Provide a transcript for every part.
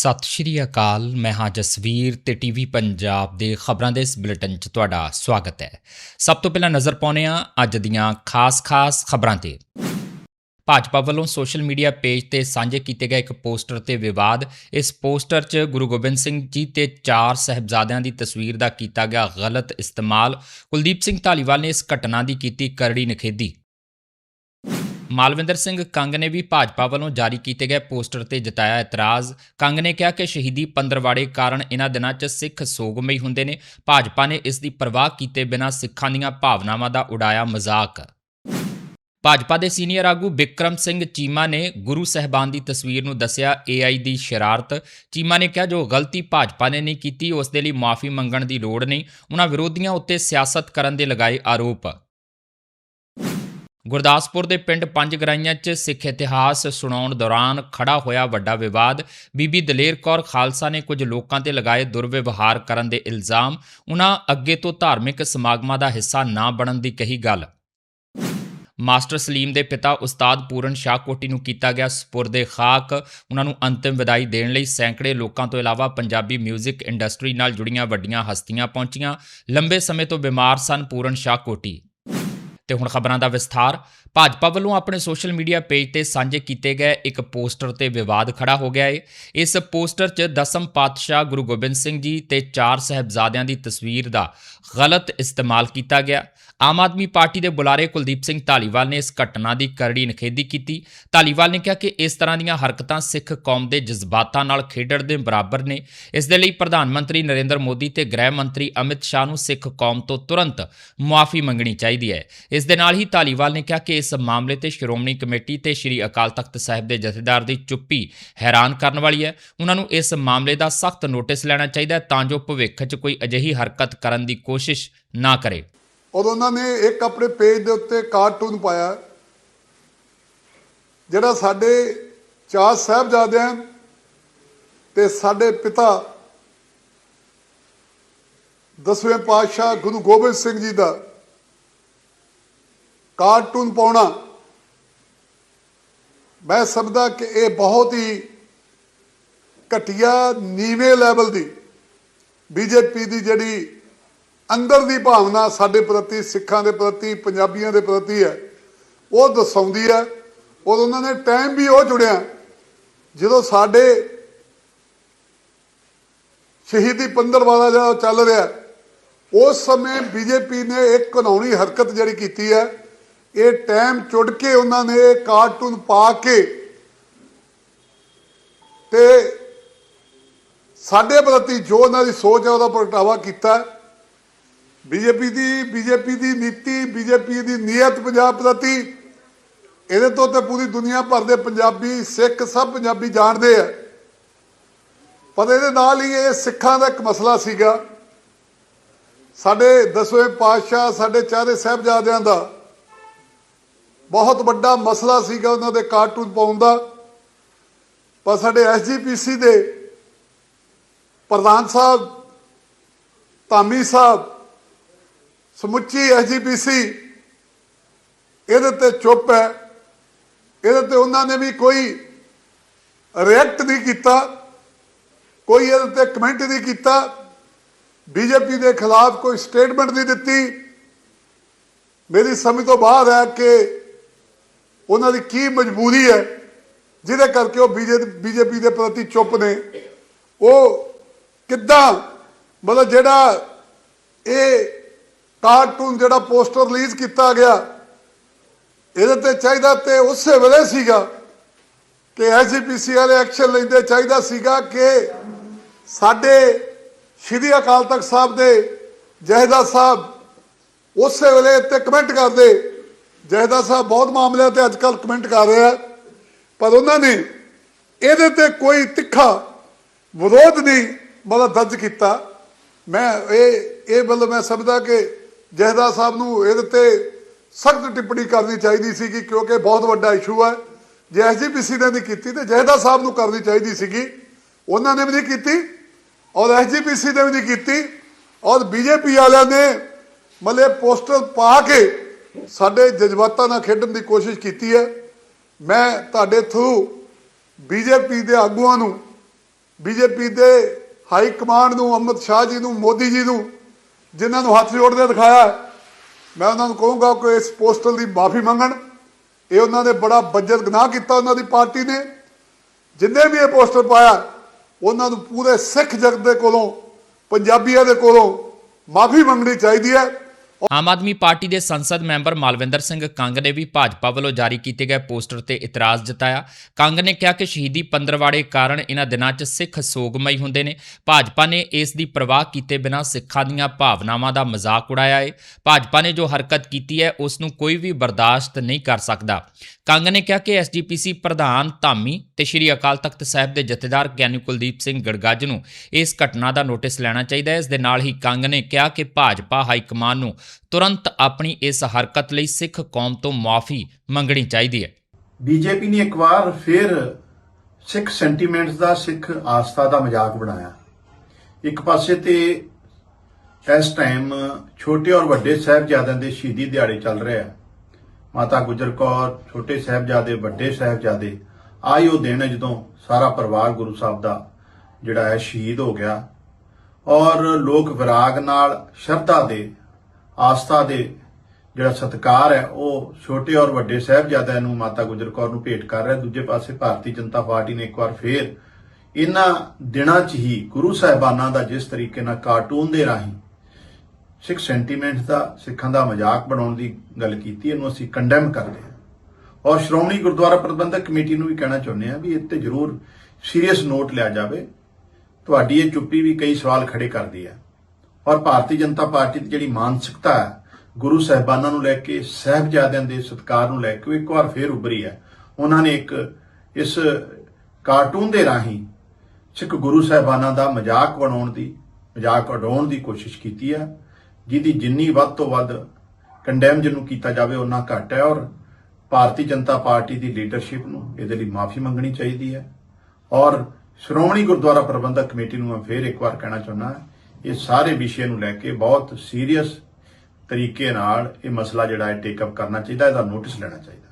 ਸਤਿ ਸ਼੍ਰੀ ਅਕਾਲ, ਮੈਂ ਹਾਂ ਜਸਵੀਰ ਤੇ ਟੀਵੀ ਪੰਜਾਬ ਦੇ ਖਬਰਾਂ ਦੇ ਇਸ ਬੁਲੇਟਿਨ 'ਚ ਤੁਹਾਡਾ ਸਵਾਗਤ ਹੈ। ਸਭ ਤੋਂ ਪਹਿਲਾਂ ਨਜ਼ਰ ਪਾਉਂਦੇ ਹਾਂ ਅੱਜ ਦੀਆਂ ਖਾਸ-ਖਾਸ ਖਬਰਾਂ ਤੇ। ਭਾਜਪਾ ਵੱਲੋਂ ਸੋਸ਼ਲ ਮੀਡੀਆ ਪੇਜ ਤੇ ਸਾਂਝੇ ਕੀਤੇ ਗਏ ਇੱਕ ਪੋਸਟਰ ਤੇ ਵਿਵਾਦ। ਇਸ ਪੋਸਟਰ 'ਚ ਗੁਰੂ ਗੋਬਿੰਦ ਸਿੰਘ ਜੀ ਤੇ ਚਾਰ ਸਹਿਬਜ਼ਾਦਿਆਂ ਦੀ ਤਸਵੀਰ ਦਾ ਕੀਤਾ ਗਿਆ ਗਲਤ ਇਸਤੇਮਾਲ। ਕੁਲਦੀਪ ਸਿੰਘ ਢਾਲੀਵਾਲ ਨੇ ਇਸ ਘਟਨਾ ਦੀ ਕੀਤੀ ਕਰੜੀ ਨਿਖੇਧੀ। ਮਾਲਵਿੰਦਰ ਸਿੰਘ ਕੰਗ ਨੇ ਵੀ ਭਾਜਪਾ ਵੱਲੋਂ ਜਾਰੀ ਕੀਤੇ ਗਏ ਪੋਸਟਰ ਤੇ ਜਤਾਇਆ ਇਤਰਾਜ਼। ਕੰਗ ਨੇ ਕਿਹਾ ਕਿ ਸ਼ਹੀਦੀ ਪੰਦਰਵਾੜੇ ਕਾਰਨ ਇਹਨਾਂ ਦਿਨਾਂ 'ਚ ਸਿੱਖ ਸੋਗਮਈ ਹੁੰਦੇ ਨੇ। ਭਾਜਪਾ ਨੇ ਇਸ ਦੀ ਪਰਵਾਹ ਕੀਤੇ ਬਿਨਾਂ ਸਿੱਖਾਂ ਦੀਆਂ ਭਾਵਨਾਵਾਂ ਦਾ ਉਡਾਇਆ ਮਜ਼ਾਕ। ਭਾਜਪਾ ਦੇ ਸੀਨੀਅਰ ਆਗੂ ਵਿਕਰਮ ਸਿੰਘ ਚੀਮਾ ਨੇ ਗੁਰੂ ਸਹਿਬਾਨ ਦੀ ਤਸਵੀਰ ਨੂੰ ਦੱਸਿਆ AI ਦੀ ਸ਼ਰਾਰਤ। ਚੀਮਾ ਨੇ ਕਿਹਾ, ਜੋ ਗਲਤੀ ਭਾਜਪਾ ਨੇ ਨਹੀਂ ਕੀਤੀ, ਉਸ ਦੇ ਲਈ ਮਾਫੀ ਮੰਗਣ ਦੀ ਲੋੜ ਨਹੀਂ। ਉਹਨਾਂ ਵਿਰੋਧੀਆਂ ਉੱਤੇ ਸਿਆਸਤ ਕਰਨ ਦੇ ਲਗਾਏ ਆਰੋਪ। ਗੁਰਦਾਸਪੁਰ ਦੇ ਪਿੰਡ ਪੰਜ ਗਰਾਈਆਂ 'ਚ ਸਿੱਖ ਇਤਿਹਾਸ ਸੁਣਾਉਣ ਦੌਰਾਨ ਖੜਾ ਹੋਇਆ ਵੱਡਾ ਵਿਵਾਦ। ਬੀਬੀ ਦਲੇਰ ਕੌਰ ਖਾਲਸਾ ਨੇ ਕੁਝ ਲੋਕਾਂ ਤੇ ਲਗਾਏ ਦੁਰਵਿਵਹਾਰ ਕਰਨ ਦੇ ਇਲਜ਼ਾਮ। ਉਹਨਾਂ ਅੱਗੇ ਤੋਂ ਧਾਰਮਿਕ ਸਮਾਗਮਾਂ ਦਾ ਹਿੱਸਾ ਨਾ ਬਣਨ ਦੀ ਕਹੀ ਗੱਲ। ਮਾਸਟਰ ਸਲੀਮ ਦੇ ਪਿਤਾ ਉਸਤਾਦ ਪੂਰਨ ਸ਼ਾਹ ਕੋਟੀ ਨੂੰ ਕੀਤਾ ਗਿਆ ਸਪੁਰਦੇ ਖਾਕ। ਉਹਨਾਂ ਨੂੰ ਅੰਤਿਮ ਵਿਦਾਈ ਦੇਣ ਲਈ ਸੈਂਕੜੇ ਲੋਕਾਂ ਤੋਂ ਇਲਾਵਾ ਪੰਜਾਬੀ 뮤직 ਇੰਡਸਟਰੀ ਨਾਲ ਜੁੜੀਆਂ ਵੱਡੀਆਂ ਹਸਤੀਆਂ ਪਹੁੰਚੀਆਂ। ਲੰਬੇ ਸਮੇਂ ਤੋਂ ਬਿਮਾਰ ਸਨ ਪੂਰਨ ਸ਼ਾਹ ਕੋਟੀ। ਤੇ ਹੁਣ ਖਬਰਾਂ ਦਾ ਵਿਸਥਾਰ ਭਾਜਪਾ ਵੱਲੋਂ ਆਪਣੇ ਸੋਸ਼ਲ ਮੀਡੀਆ ਪੇਜ ਤੇ ਸਾਂਝੇ ਕੀਤੇ ਗਏ ਇੱਕ ਪੋਸਟਰ ਤੇ ਵਿਵਾਦ ਖੜਾ ਹੋ ਗਿਆ ਹੈ ਇਸ ਪੋਸਟਰ 'ਚ ਦਸਮ ਪਾਤਸ਼ਾਹ ਗੁਰੂ ਗੋਬਿੰਦ ਸਿੰਘ ਜੀ ਤੇ ਚਾਰ ਸਹਿਬਜ਼ਾਦਿਆਂ ਦੀ ਤਸਵੀਰ ਦਾ ਗਲਤ ਇਸਤੇਮਾਲ ਕੀਤਾ ਗਿਆ। ਆਮ ਆਦਮੀ ਪਾਰਟੀ ਦੇ ਬੁਲਾਰੇ ਕੁਲਦੀਪ ਸਿੰਘ ਢਾਲੀਵਾਲ ਨੇ ਇਸ ਘਟਨਾ ਦੀ ਕਰੜੀ ਨਿਖੇਧੀ ਕੀਤੀ। ਢਾਲੀਵਾਲ ਨੇ ਕਿਹਾ ਕਿ ਇਸ ਤਰ੍ਹਾਂ ਦੀਆਂ ਹਰਕਤਾਂ ਸਿੱਖ ਕੌਮ ਦੇ ਜਜ਼ਬਾਤਾਂ ਨਾਲ ਖੇਡਣ ਦੇ ਬਰਾਬਰ ਨੇ। ਇਸ ਦੇ ਲਈ ਪ੍ਰਧਾਨ ਮੰਤਰੀ ਨਰਿੰਦਰ ਮੋਦੀ ਤੇ ਗ੍ਰਹਿ ਮੰਤਰੀ ਅਮਿਤ ਸ਼ਾਹ ਨੂੰ ਸਿੱਖ ਕੌਮ ਤੋਂ ਤੁਰੰਤ ਮੁਆਫੀ ਮੰਗਣੀ ਚਾਹੀਦੀ ਹੈ। ਇਸ ਦੇ ਨਾਲ ਹੀ ਢਾਲੀਵਾਲ ਨੇ ਕਿਹਾ ਕਿ ਇਸ ਮਾਮਲੇ ਤੇ ਸ਼੍ਰੋਮਣੀ ਕਮੇਟੀ ਤੇ ਸ਼੍ਰੀ ਅਕਾਲ ਤਖਤ ਸਾਹਿਬ ਦੇ ਜਥੇਦਾਰ ਦੀ ਚੁੱਪੀ ਹੈਰਾਨ ਕਰਨ ਵਾਲੀ ਹੈ। ਉਹਨਾਂ ਨੂੰ ਇਸ ਮਾਮਲੇ ਦਾ ਸਖਤ ਨੋਟਿਸ ਲੈਣਾ ਚਾਹੀਦਾ ਹੈ ਤਾਂ ਜੋ ਭਵਿੱਖ 'ਚ ਕੋਈ ਅਜਿਹੀ ਹਰਕਤ ਕਰਨ ਦੀ ਕੋਸ਼ਿਸ਼ ਨਾ ਕਰੇ। ਔਰ ਉਹਨਾਂ ਨੇ ਇੱਕ ਆਪਣੇ ਪੇਜ ਦੇ ਉੱਤੇ ਕਾਰਟੂਨ ਪਾਇਆ। ਜਿਹੜਾ ਸਾਡੇ ਚਾਰ ਸਾਹਿਬਜ਼ਾਦਿਆਂ ਤੇ ਸਾਡੇ ਪਿਤਾ ਦਸਵੇਂ ਪਾਤਸ਼ਾਹ ਗੁਰੂ ਗੋਬਿੰਦ ਸਿੰਘ ਜੀ ਦਾ ਕਾਰਟੂਨ ਪਾਉਣਾ। ਮੈਂ ਸਮਝਦਾ ਕਿ ਇਹ ਬਹੁਤ ਹੀ ਘਟੀਆ, ਨੀਵੇਂ ਲੈਵਲ ਦੀ ਬੀਜੇਪੀ ਦੀ ਜਿਹੜੀ ਅੰਦਰ ਦੀ ਭਾਵਨਾ ਸਾਡੇ ਪ੍ਰਤੀ, ਸਿੱਖਾਂ ਦੇ ਪ੍ਰਤੀ, ਪੰਜਾਬੀਆਂ ਦੇ ਪ੍ਰਤੀ ਹੈ, ਉਹ ਦਰਸਾਉਂਦੀ ਹੈ। ਔਰ ਉਹਨਾਂ ਨੇ ਟਾਈਮ ਵੀ ਉਹ ਜੁੜਿਆ ਜਦੋਂ ਸਾਡੇ ਸ਼ਹੀਦੀ ਪੰਦਰਵਾੜਾ ਜਿਹੜਾ ਚੱਲ ਰਿਹਾ, ਉਸ ਸਮੇਂ ਬੀਜੇਪੀ ਨੇ ਇੱਕ ਕਾਨੂੰਨੀ ਹਰਕਤ ਜਿਹੜੀ ਕੀਤੀ ਹੈ ਇਹ ਟਾਈਮ ਚੁੜ ਕੇ ਉਹਨਾਂ ਨੇ ਇਹ ਕਾਰਟੂਨ ਪਾ ਕੇ ਤੇ ਸਾਡੇ ਪ੍ਰਤੀ ਜੋ ਉਹਨਾਂ ਦੀ ਸੋਚ ਹੈ, ਉਹਦਾ ਪ੍ਰਗਟਾਵਾ ਕੀਤਾ। ਹੈ ਬੀਜੇਪੀ ਦੀ ਬੀਜੇਪੀ ਦੀ ਨੀਤੀ, ਬੀਜੇਪੀ ਦੀ ਨੀਅਤ ਪੰਜਾਬ ਪ੍ਰਤੀ, ਇਹਦੇ ਤੋਂ ਤਾਂ ਪੂਰੀ ਦੁਨੀਆ ਭਰ ਦੇ ਪੰਜਾਬੀ, ਸਿੱਖ ਸਭ ਪੰਜਾਬੀ ਜਾਣਦੇ ਆ। ਪਰ ਇਹਦੇ ਨਾਲ ਹੀ ਇਹ ਸਿੱਖਾਂ ਦਾ ਇੱਕ ਮਸਲਾ ਸੀਗਾ। ਸਾਡੇ ਦਸਵੇਂ ਪਾਤਸ਼ਾਹ, ਸਾਡੇ ਚਾਰੇ ਸਾਹਿਬਜ਼ਾਦਿਆਂ ਦਾ ਬਹੁਤ ਵੱਡਾ ਮਸਲਾ ਸੀਗਾ ਉਹਨਾਂ ਦੇ ਕਾਰਟੂਨ ਪਾਉਣ ਦਾ। ਪਰ ਸਾਡੇ ਐਸਜੀਪੀਸੀ ਦੇ ਪ੍ਰਧਾਨ ਸਾਹਿਬ, ਧਾਮੀ ਸਾਹਿਬ, ਸਮੁੱਚੀ ਐਸਜੀਪੀਸੀ ਇਹਦੇ ਤੇ ਚੁੱਪ ਹੈ। ਇਹਦੇ ਤੇ ਉਹਨਾਂ ਨੇ ਵੀ ਕੋਈ ਰਿਐਕਟ ਨਹੀਂ ਕੀਤਾ, ਕੋਈ ਇਹਦੇ ਤੇ ਕਮੈਂਟ ਨਹੀਂ ਕੀਤਾ। ਬੀਜੇਪੀ ਦੇ ਖਿਲਾਫ ਕੋਈ ਸਟੇਟਮੈਂਟ ਨਹੀਂ ਦਿੱਤੀ। ਮੇਰੀ ਸਮਝ ਤੋਂ ਬਾਹਰ ਹੈ ਕਿ ਉਹਨਾਂ ਦੀ ਕੀ ਮਜਬੂਰੀ ਹੈ, ਜਿਹਦੇ ਕਰਕੇ ਉਹ ਬੀਜੇਪੀ ਦੇ ਪ੍ਰਤੀ ਚੁੱਪ ਨੇ। ਉਹ ਕਿੱਦਾਂ, ਮਤਲਬ ਜਿਹੜਾ ਇਹ ਕਾਰਟੂਨ ਜਿਹੜਾ ਪੋਸਟਰ ਰਿਲੀਜ਼ ਕੀਤਾ ਗਿਆ, ਇਹਦੇ ਤੇ ਚਾਹੀਦਾ ਤੇ ਉਸੇ ਵੇਲੇ ਸੀਗਾ ਕਿ ਐਸਜੀਪੀਸੀ ਵਾਲੇ ਐਕਸ਼ਨ ਲੈਂਦੇ ਚਾਹੀਦਾ ਸੀਗਾ ਕਿ ਸਾਡੇ ਸ਼੍ਰੀ ਅਕਾਲ ਤਖਤ ਸਾਹਿਬ ਦੇ ਜਹਦਾ ਸਾਹਿਬ ਉਸੇ ਵੇਲੇ ਤੇ ਕਮੈਂਟ ਕਰਦੇ ਜਹਦਾ ਸਾਹਿਬ ਬਹੁਤ ਮਾਮਲਿਆਂ ਤੇ ਅੱਜਕੱਲ ਕਮੈਂਟ ਕਰ ਰਿਹਾ ਪਰ ਉਹਨਾਂ ਨੇ ਇਹਦੇ ਤੇ ਕੋਈ ਤਿੱਖਾ ਵਿਰੋਧ ਨਹੀਂ, ਮਤਲਬ ਦਰਜ ਕੀਤਾ। ਮੈਂ ਇਹ ਇਹ ਮਤਲਬ ਮੈਂ ਸਮਝਦਾ ਕਿ ਜਹਦਾ ਸਾਹਿਬ ਨੂੰ ਇਹਦੇ ਤੇ ਸਖਤ ਟਿੱਪਣੀ ਕਰਨੀ ਚਾਹੀਦੀ ਸੀ ਕਿ ਕਿਉਂਕਿ ਬਹੁਤ ਵੱਡਾ ਇਸ਼ੂ ਹੈ ਜੇ ਐਸਜੀਪੀਸੀ ਨੇ ਨਹੀਂ ਕੀਤੀ, ਤੇ ਜਹਦਾ ਸਾਹਿਬ ਨੂੰ ਕਰਨੀ ਚਾਹੀਦੀ ਸੀਗੀ। ਉਹਨਾਂ ਨੇ ਵੀ ਨਹੀਂ ਕੀਤੀ, ਔਰ ਐਸਜੀਪੀਸੀ ਨੇ ਵੀ ਨਹੀਂ ਕੀਤੀ, ਔਰ ਬੀਜੇਪੀ ਵਾਲਿਆਂ ਨੇ ਮਤਲਬ ਪੋਸਟਰ ਪਾ ਕੇ ਸਾਡੇ ਜਜ਼ਬਾਤਾਂ ਨਾਲ ਖੇਡਣ ਦੀ ਕੋਸ਼ਿਸ਼ ਕੀਤੀ ਹੈ। ਮੈਂ ਤੁਹਾਡੇ ਥਰੂ ਬੀਜੇਪੀ ਦੇ ਆਗੂਆਂ ਨੂੰ ਬੀਜੇਪੀ ਦੇ ਹਾਈ ਕਮਾਂਡ ਨੂੰ ਅਮਿਤ ਸ਼ਾਹ ਜੀ ਨੂੰ, ਮੋਦੀ ਜੀ ਨੂੰ, ਜਿਨ੍ਹਾਂ ਨੂੰ ਹੱਥ ਜੋੜਦੇ ਦਿਖਾਇਆ ਮੈਂ ਉਹਨਾਂ ਨੂੰ ਕਹੂੰਗਾ ਕਿ ਇਸ ਪੋਸਟਲ ਦੀ ਮਾਫੀ ਮੰਗਣ। ਇਹ ਉਹਨਾਂ ਨੇ ਬੜਾ ਬੱਜਤ ਗੁਨਾਹ ਕੀਤਾ ਉਹਨਾਂ ਦੀ ਪਾਰਟੀ ਨੇ। ਜਿੰਨੇ ਵੀ ਇਹ ਪੋਸਟਰ ਪਾਇਆ, ਉਹਨਾਂ ਨੂੰ ਪੂਰੇ ਸਿੱਖ ਜਗਤ ਦੇ ਕੋਲੋਂ, ਪੰਜਾਬੀਆਂ ਦੇ ਕੋਲੋਂ ਮਾਫੀ ਮੰਗਣੀ ਚਾਹੀਦੀ ਹੈ। ਆਮ ਆਦਮੀ ਪਾਰਟੀ ਦੇ ਸੰਸਦ ਮੈਂਬਰ ਮਾਲਵਿੰਦਰ ਸਿੰਘ ਕੰਗ ਨੇ ਵੀ ਭਾਜਪਾ ਵੱਲੋਂ ਜਾਰੀ ਕੀਤੇ ਗਏ ਪੋਸਟਰ ਤੇ ਇਤਰਾਜ਼ ਜਤਾਇਆ। ਕੰਗ ਨੇ ਕਿਹਾ ਕਿ ਸ਼ਹੀਦੀ ਪੰਦਰਵਾੜੇ ਕਾਰਨ ਇਹਨਾਂ ਦਿਨਾਂ 'ਚ ਸਿੱਖ ਸੋਗਮਈ ਹੁੰਦੇ ਨੇ। ਭਾਜਪਾ ਨੇ ਇਸ ਦੀ ਪ੍ਰਵਾਹ ਕੀਤੇ ਬਿਨਾਂ ਸਿੱਖਾਂ ਦੀਆਂ ਭਾਵਨਾਵਾਂ ਦਾ ਮਜ਼ਾਕ ਉਡਾਇਆ ਹੈ ਭਾਜਪਾ ਨੇ ਜੋ ਹਰਕਤ ਕੀਤੀ ਹੈ, ਉਸ ਨੂੰ ਕੋਈ ਵੀ ਬਰਦਾਸ਼ਤ ਨਹੀਂ ਕਰ ਸਕਦਾ। ਕੰਗ ਨੇ ਕਿਹਾ ਕਿ ਐਸਜੀਪੀਸੀ ਪ੍ਰਧਾਨ ਧਾਮੀ ਤੇ ਸ਼੍ਰੀ ਅਕਾਲ ਤਖਤ ਸਾਹਿਬ ਦੇ ਜਥੇਦਾਰ ਗਿਆਨੀ ਕੁਲਦੀਪ ਸਿੰਘ ਗੜਗੱਜ ਨੂੰ ਇਸ ਘਟਨਾ ਦਾ ਨੋਟਿਸ ਲੈਣਾ ਚਾਹੀਦਾ ਹੈ। ਇਸ ਦੇ ਨਾਲ ਹੀ ਕੰਗ ਨੇ ਕਿਹਾ ਕਿ ਭਾਜਪਾ ਹਾਈ ਕਮਾਨ ਨੂੰ ਤੁਰੰਤ ਆਪਣੀ ਇਸ ਹਰਕਤ ਲਈ ਸਿੱਖ ਕੌਮ ਤੋਂ ਮਾਫੀ ਮੰਗਣੀ ਚਾਹੀਦੀ ਹੈ। ਬੀਜੇਪੀ ਨੇ ਇੱਕ ਵਾਰ ਫਿਰ ਸਿੱਖ ਸੈਂਟੀਮੈਂਟਸ ਦਾ, ਸਿੱਖ ਆਸਥਾ ਦਾ ਮਜ਼ਾਕ ਬਣਾਇਆ। ਇੱਕ ਪਾਸੇ ਤੇ ਇਸ ਟਾਈਮ ਛੋਟੇ ਔਰ ਵੱਡੇ ਸਾਹਿਬਜ਼ਾਦਿਆਂ ਦੇ ਸ਼ਹੀਦੀ ਦਿਹਾੜੇ ਚੱਲ ਰਿਹਾ ਆ। ਮਾਤਾ ਗੁਜਰ ਕੌਰ, ਛੋਟੇ ਸਾਹਿਬਜ਼ਾਦੇ, ਵੱਡੇ ਸਾਹਿਬਜ਼ਾਦੇ ਆਈ ਉਹ ਦਿਨ ਜਦੋਂ ਸਾਰਾ ਪਰਿਵਾਰ ਗੁਰੂ ਸਾਹਿਬ ਦਾ ਜਿਹੜਾ ਹੈ ਸ਼ਹੀਦ ਹੋ ਗਿਆ। ਔਰ ਲੋਕ ਵਿਰਾਗ ਨਾਲ, ਸ਼ਰਧਾ ਦੇ ਆਸਥਾ ਦੇ ਜਿਹੜਾ ਸਤਕਾਰ ਹੈ, ਉਹ ਛੋਟੇ ਔਰ ਵੱਡੇ ਸਾਹਿਬਜ਼ਾਦਿਆਂ ਨੂੰ ਮਾਤਾ ਗੁਜਰ ਕੌਰ ਨੂੰ ਭੇਟ ਕਰ ਰਿਹਾ। ਦੂਜੇ ਪਾਸੇ ਭਾਰਤੀ ਜਨਤਾ ਪਾਰਟੀ ਨੇ ਇੱਕ ਵਾਰ ਫੇਰ ਇਹਨਾਂ ਦਿਨਾਂ 'ਚ ਹੀ ਗੁਰੂ ਸਾਹਿਬਾਨਾਂ ਦਾ ਜਿਸ ਤਰੀਕੇ ਨਾਲ ਕਾਰਟੂਨ ਦੇ ਰਾਹੀਂ ਸਿੱਖ ਸੈਂਟੀਮੈਂਟਸ ਦਾ, ਸਿੱਖਾਂ ਦਾ ਮਜ਼ਾਕ ਬਣਾਉਣ ਦੀ ਗੱਲ ਕੀਤੀ, ਇਹਨੂੰ ਅਸੀਂ ਕੰਡੈਮ ਕਰਦੇ ਹਾਂ। ਔਰ ਸ਼੍ਰੋਮਣੀ ਗੁਰਦੁਆਰਾ ਪ੍ਰਬੰਧਕ ਕਮੇਟੀ ਨੂੰ ਵੀ ਕਹਿਣਾ ਚਾਹੁੰਦੇ ਹਾਂ ਵੀ ਇਹ ਤੇ ਜ਼ਰੂਰ ਸੀਰੀਅਸ ਨੋਟ ਲਿਆ ਜਾਵੇ। ਤੁਹਾਡੀ ਇਹ ਚੁੱਪੀ ਵੀ ਕਈ ਸਵਾਲ ਖੜੇ ਕਰਦੀ ਹੈ। ਔਰ ਭਾਰਤੀ ਜਨਤਾ ਪਾਰਟੀ ਦੀ ਜਿਹੜੀ ਮਾਨਸਿਕਤਾ ਹੈ, ਗੁਰੂ ਸਾਹਿਬਾਨਾਂ ਨੂੰ ਲੈ ਕੇ, ਸਹਿਬਜ਼ਾਦਿਆਂ ਦੇ ਸਤਕਾਰ ਨੂੰ ਲੈ ਕੇ ਉਹ ਇੱਕ ਵਾਰ ਫੇਰ ਉੱਭਰੀ ਹੈ। ਉਹਨਾਂ ਨੇ ਇੱਕ ਇਸ ਕਾਰਟੂਨ ਦੇ ਰਾਹੀਂ ਸਿੱਖ ਗੁਰੂ ਸਾਹਿਬਾਨਾਂ ਦਾ ਮਜ਼ਾਕ ਬਣਾਉਣ ਦੀ, ਮਜ਼ਾਕ ਉਡਾਉਣ ਦੀ ਕੋਸ਼ਿਸ਼ ਕੀਤੀ ਹੈ, ਜਿਹਦੀ ਜਿੰਨੀ ਵੱਧ ਤੋਂ ਵੱਧ ਕੰਡੈਮ ਜਿਹਨੂੰ ਕੀਤਾ ਜਾਵੇ ਉਹਨਾਂ ਘੱਟ ਹੈ। ਔਰ ਭਾਰਤੀ ਜਨਤਾ ਪਾਰਟੀ ਦੀ ਲੀਡਰਸ਼ਿਪ ਨੂੰ ਇਹਦੇ ਲਈ ਮਾਫੀ ਮੰਗਣੀ ਚਾਹੀਦੀ ਹੈ। ਔਰ ਸ਼੍ਰੋਮਣੀ ਗੁਰਦੁਆਰਾ ਪ੍ਰਬੰਧਕ ਕਮੇਟੀ ਨੂੰ ਮੈਂ ਫੇਰ ਇੱਕ ਵਾਰ ਕਹਿਣਾ ਚਾਹੁੰਦਾ ਇਹ ਸਾਰੇ ਵਿਸ਼ੇ ਨੂੰ ਲੈ ਕੇ ਬਹੁਤ ਸੀਰੀਅਸ ਤਰੀਕੇ ਨਾਲ ਇਹ ਮਸਲਾ ਜਿਹੜਾ ਹੈ ਟੇਕ ਅਪ ਕਰਨਾ ਚਾਹੀਦਾ, ਇਹਦਾ ਨੋਟਿਸ ਲੈਣਾ ਚਾਹੀਦਾ।